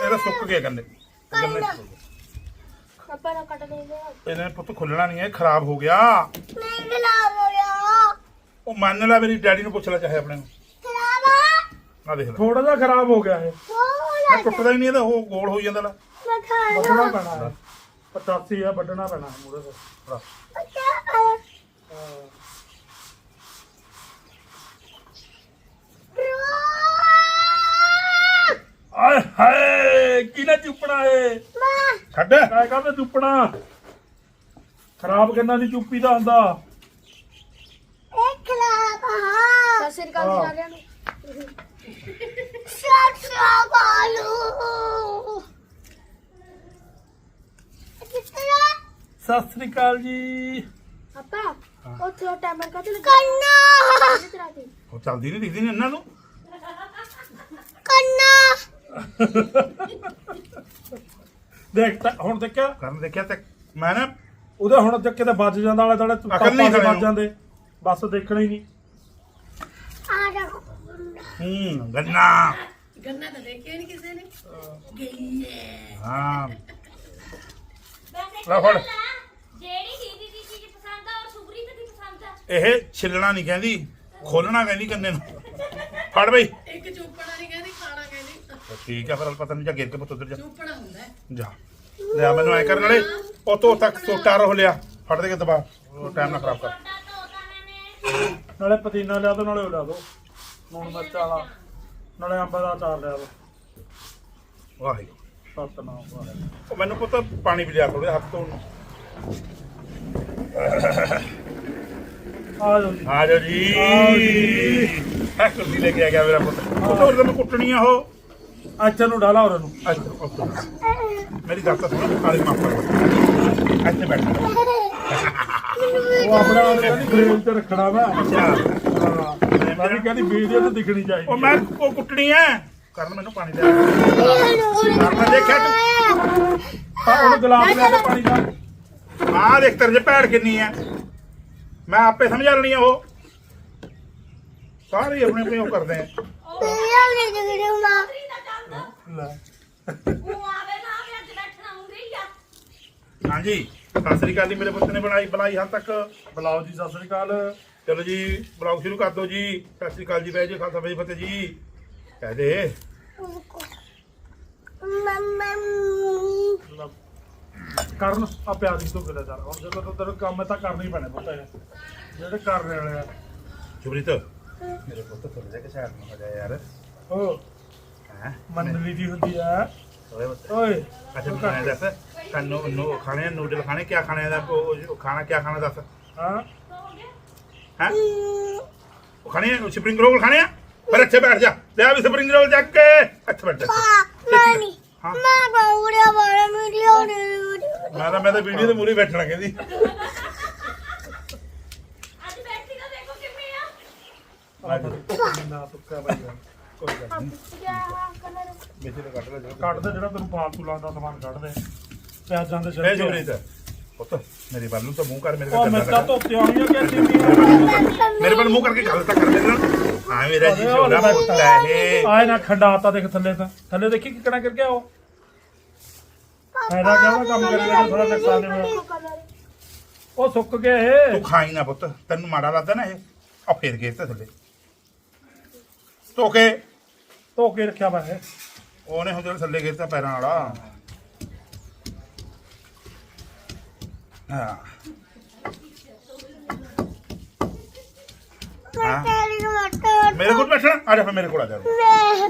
ਇਹਦਾ ਸੁੱਕ ਗਿਆ ਗੰਨੇ ਗੰਨੇ ਸੁੱਕ ਗਏ। ਨਾ ਕੱਟ ਦੇ ਦੇ ਇਹਨੇ ਪੁੱਤ ਖੁੱਲਣਾ ਨਹੀਂ ਹੈ ਖਰਾਬ ਹੋ ਗਿਆ। ਨਹੀਂ ਖਰਾਬ ਹੋ ਗਿਆ। ਉਹ ਮੰਨ ਲੈ ਮੇਰੀ ਡੈਡੀ ਨੂੰ ਪੁੱਛ ਲੈ ਚਾਹੇ ਆਪਣੇ ਨੂੰ। ਖਰਾਬ ਆ? ਦੇਖ ਲੈ। ਥੋੜਾ ਜਿਹਾ ਖਰਾਬ ਹੋ ਗਿਆ ਇਹ। ਮੈਂ ਟੁੱਟਦਾ ਹੀ ਨਹੀਂ ਇਹਦਾ ਉਹ ਗੋਲ ਹੋਈ ਜਾਂਦਾ ਲੈ। ਮੈਂ ਖਾਣਾ ਵੱਢਣਾ ਪੈਣਾ ਹੈ 85 ਆ ਵੱਢਣਾ ਪੈਣਾ। ਮੂਰੇ ਤੋਂ ਫੜਾ। ਆਏ ਹਾਏ ਕਿਹਨੇ ਚੁੱਪਣਾ ਏ ਛੱਡ। ਕਾਹ ਕਾਹਦੇ ਚੁੱਪਣਾ? ਖਰਾਬ ਕਿੰਨਾ ਦੀ ਚੁੱਪੀ ਦਾ ਹੁੰਦਾ। ਸਤਿ ਸ੍ਰੀ ਅਕਾਲ ਜੀ ਸਾਰਿਆਂ ਨੂੰ। ਸਤਿ ਸ੍ਰੀ ਅਕਾਲ। ਕਿਤਨਾ ਸਤਿ ਸ੍ਰੀ ਅਕਾਲ ਜੀ। ਉੱਥੇ ਉਹ ਟਾਈਮਰ ਕਾ ਤੇ ਕੰਨਾ। ਉਹ ਚੱਲਦੀ ਨਹੀਂ ਦਿਖਦੀ ਨਹੀਂ ਇਹਨਾਂ ਨੂੰ ਕੰਨਾ ਦੇਖ ਤਾਂ ਹੁਣ ਦੇਖਿਆ। ਕਰਨ ਦੇਖਿਆ ਤੇ ਮੈਂ ਨਾ ਉਹਦੇ ਹੁਣ ਤੇ ਕਿਤੇ ਵੱਜ ਜਾਂਦਾ ਵਾਲੇ ਦਾਲੇ ਅਕਲ ਨਹੀਂ ਵੱਜ। ਜਾਂਦੇ। ਬਸ ਦੇਖਣਾ ਹੀ ਨਹੀਂ। ਆ ਜਾ। ਹੂੰ ਗੰਨਾ। ਗੰਨਾ ਤਾਂ ਦੇਖਿਆ ਨਹੀਂ ਕਿਸੇ ਨੇ? ਹਾਂ। ਵੈਸੇ ਲੈ ਫੜ। ਜਿਹੜੀ ਦੀਦੀ ਦੀ ਚੀਜ਼ ਪਸੰਦ ਆ ਔਰ ਸੁਗਰੀਤ ਦੀ ਪਸੰਦ ਆ। ਇਹ ਛਿੱਲਣਾ ਨਹੀਂ ਕਹਿੰਦੀ ਖੋਲਣਾ ਕਹਿੰਦੀ ਕੰਨੇ ਨੂੰ। ਫੜ ਬਈ। ਇੱਕ ਚੋਪੜਾ ਨਹੀਂ ਕਹਿੰਦੀ ਖਾਣਾ ਕਹਿੰਦੀ ਠੀਕ ਆ ਫਿਰ ਪਤਾ ਨਹੀਂ ਜਾ ਗਿਰ ਕੇ ਪੁੱਤ ਉਧਰ ਜਾ। ਚੋਪੜਾ ਹੁੰਦਾ ਹੈ। ਜਾ। ਲਿਆ ਮੈਨੂੰ ਐ ਕਰਨ ਵਾਲੇ ਉਹ ਤੋਂ ਤੱਕ ਟੋਟਾ ਰੋ ਲਿਆ। ਫੜ ਦੇ ਕੇ ਦਬਾ। ਉਹ ਟਾਈਮ ਨਾ ਖਰਾਬ ਕਰ। ਨਾਲੇ ਪਤੀਨਾ ਲਿਆ ਦੋ ਨਾਲੇ ਉਹ ਲਿਆ ਦੋ। ਲੂਣ ਮਿਰਚ ਵਾਲਾ। ਨਾਲੇ ਅੰਬ ਦਾ ਅਚਾਰ ਲਿਆ ਦੋ। ਵਾਹਿਗੁਰੂ। ਸਤਨਾਮ ਵਾਹਿਗੁਰੂ। ਉਹ ਮੈਨੂੰ ਪੁੱਤ ਪਾਣੀ ਵੀ ਲਿਆ ਥੋੜੇ ਹੱਥ ਤੋਂ। ਆ ਜਾਓ ਜੀ। ਆ ਜਾਓ ਜੀ। ਆਓ ਜੀ। ਆ ਕੁਰਸੀ ਲੈ ਕੇ ਆ ਗਿਆ ਮੇਰਾ ਪੁੱਤ। ਪੁੱਤ ਹੋਰ ਤੈਨੂੰ ਕੁੱਟਣੀ ਆ ਉਹ। ਅੱਛਾ ਨੂੰ ਡਾਲਾ ਹੋਰ ਨੂੰ ਅੱਛਾ ਓਕੇ। ਮੇਰੀ ਗੱਲ ਤਾਂ ਸੁਣ ਕਾਲੀ ਮਾਫ ਕਰ ਇੱਥੇ ਬੈਠ ਉਹ ਆਪਣਾ ਫਰੇਮ ਤੇ ਰੱਖਣਾ ਵਾ। ਅੱਛਾ। ਮੈਂ ਵੀ ਕਹਿੰਦੀ ਵੀਡੀਓ ਤੇ ਦਿਖਣੀ ਚਾਹੀਦੀ ਉਹ ਮੈਂ ਉਹ ਕੁੱਟਣੀ ਐ ਕਰਨ ਮੈਨੂੰ ਪਾਣੀ ਦੇ। ਕਰਨ ਦੇਖਿਆ ਤੂੰ। ਹਾਂ ਉਹਨੂੰ ਗਲਾਸ ਲੈ ਕੇ ਪਾਣੀ ਦਾ। ਆਹ ਦੇਖ ਤੇਰੇ ਚ ਭੈੜ ਕਿੰਨੀ ਐ ਮੈਂ ਆਪੇ ਸਮਝਾ ਲੈਣੀ ਆ ਉਹ। ਸਾਰੇ ਆਪਣੇ ਆਪਣੇ ਉਹ ਕਰਦੇ ਆ। ਲੈ। ਉਹ ਆਵੇ ਨਾ ਆਵੇ ਅੱਜ ਬੈਠਣਾ ਹੁੰਦੀ ਆ। ਹਾਂਜੀ ਸਤਿ ਸ੍ਰੀ ਅਕਾਲ ਜੀ ਮੇਰੇ ਪੁੱਤ ਨੇ ਬਣਾਈ ਬਣਾਈ ਹੱਦ ਤੱਕ। ਬੁਲਾਓ ਜੀ ਸਤਿ ਸ੍ਰੀ ਅਕਾਲ। ਚਲੋ ਜੀ ਬਲੌਗ ਸ਼ੁਰੂ ਕਰ ਦਿਓ ਜੀ। ਸਤਿ ਸ੍ਰੀ ਅਕਾਲ ਜੀ ਬਹਿ ਜੀ ਖਾਲਸਾ ਬਈ ਫਤਿਹ ਜੀ। ਕਹਿ ਦੇ। ਕਰਨ ਆ ਪਿਆਰੀ ਤੋਂ ਗਿਲਾ ਚੱਲ ਹੁਣ ਜਦੋਂ ਤੋਂ ਤੇਰੇ ਕੰਮ ਤਾਂ ਕਰਨਾ ਹੀ ਪੈਣਾ ਪੁੱਤ ਇਹ। ਜਿਹੜੇ ਕਰਨੇ ਵਾਲੇ ਆ। ਸ਼ੁਭਰੀਤ ਮੇਰੇ ਪੁੱਤ ਥੋੜਾ ਜਿਹਾ ਕਿ ਸਾਈਡ ਨੂੰ ਹੋ ਜਾ ਯਾਰ। ਉਹ ਹੈ ਮੰਡਲੀ ਦੀ ਹੁੰਦੀ ਆ। ਓਏ ਪੁੱਤ ਓਏ ਅੱਛਾ ਮੈਂ ਦੱਸ ਕੰਨੋ ਨੋ ਖਾਣੇ ਨੂਡਲ ਖਾਣੇ ਕੀ ਖਾਣੇ ਦਾ ਉਹ ਖਾਣਾ ਕੀ ਖਾਣਾ ਦੱਸ? ਹਾਂ। ਹੈ? ਉਹ ਖਾਣੇ ਸਪਰਿੰਗ ਰੋਲ ਖਾਣੇ ਆ? ਫਿਰ ਇੱਥੇ ਬੈਠ ਜਾ। ਲੈ ਵੀ ਸਪਰਿੰਗ ਰੋਲ ਚੱਕ ਕੇ। ਇੱਥੇ ਬੈਠ ਜਾ। ਹਾਂ। ਮੈਂ ਤਾਂ ਮੈਂ ਤਾਂ ਵੀਡੀਓ ਦੇ ਮੂਰੇ ਬੈਠਣਾ ਕਹਿੰਦੀ। ਅੱਜ ਬੈਠੀ ਤਾਂ ਦੇਖੋ ਕਿਵੇਂ ਆ। ਨਾ ਤੁੱਕਾ ਬਾਈ। ਕੋਈ ਗੱਲ ਨਹੀਂ। ਵਿੱਚ ਤੇ ਕੱਢ ਲੈ ਜਾ ਕੱਢ ਦੇ ਜਿਹੜਾ ਤੈਨੂੰ ਫਾਲਤੂ ਲੱਗਦਾ ਸਮਾਨ ਕੱਢ ਦੇ। ਪਿਆਜ਼ਾਂ ਦੇ ਲੈ ਛਿਲਕੇ ਪੁੱਤ ਮੇਰੇ ਵੱਲ ਨੂੰ ਤਾਂ ਮੂੰਹ ਕਰ ਮੇਰੇ ਉਹ ਕੋਲ ਮਿਰਚਾਂ ਧੋਤੀਆਂ ਹੋਈਆਂ ਕਿ ਚੀਨੀਆਂ ਮੇਰੇ ਵੱਲ ਮੂੰਹ ਕਰਕੇ ਗੱਲ ਤਾਂ ਕਰ ਦੇ ਨਾ ਹਾਂ ਮੇਰਾ ਜੀ ਛੋੜਾ ਪੁੱਤ ਹੈ ਇਹ ਆਏ ਨਾ ਖੰਡਾਤਾ ਦੇਖ ਥੱਲੇ ਤਾਂ। ਥੱਲੇ ਦੇਖੀ ਕਿਕਣਾ ਕਰ ਗਿਆ ਉਹ? ਫਾਇਦਾ ਕਿਹਦਾ ਕੰਮ ਕਰੀ ਜਾਂਦਾ ਥੋੜਾ ਨੁਕਸਾਨ ਹੋਇਆ। ਉਹ ਸੁੱਕ ਗਏ ਇਹ। ਤੂੰ ਖਾਈ ਨਾ ਪੁੱਤ। ਤੈਨੂੰ ਮਾੜਾ ਲੱਗਦਾ ਨਾ ਇਹ। ਆ ਫੇਰ ਗਏ ਤੇ ਥੱਲੇ। ਧੋਕੇ ਧੋ ਕੇ ਰੱਖਿਆ ਵਾ ਇਹ ਉਹਨੇ ਹੁਣ ਜਿਹੜਾ ਥੱਲੇ ਗਿਰਤਾ ਪੈਰਾਂ ਵਾਲਾ। ਹਾਂ। ਮੇਰੇ ਕੋਲ ਬੈਠਣਾ? ਆ ਜਾ ਫਿਰ ਮੇਰੇ ਕੋਲ ਆ ਜਾ।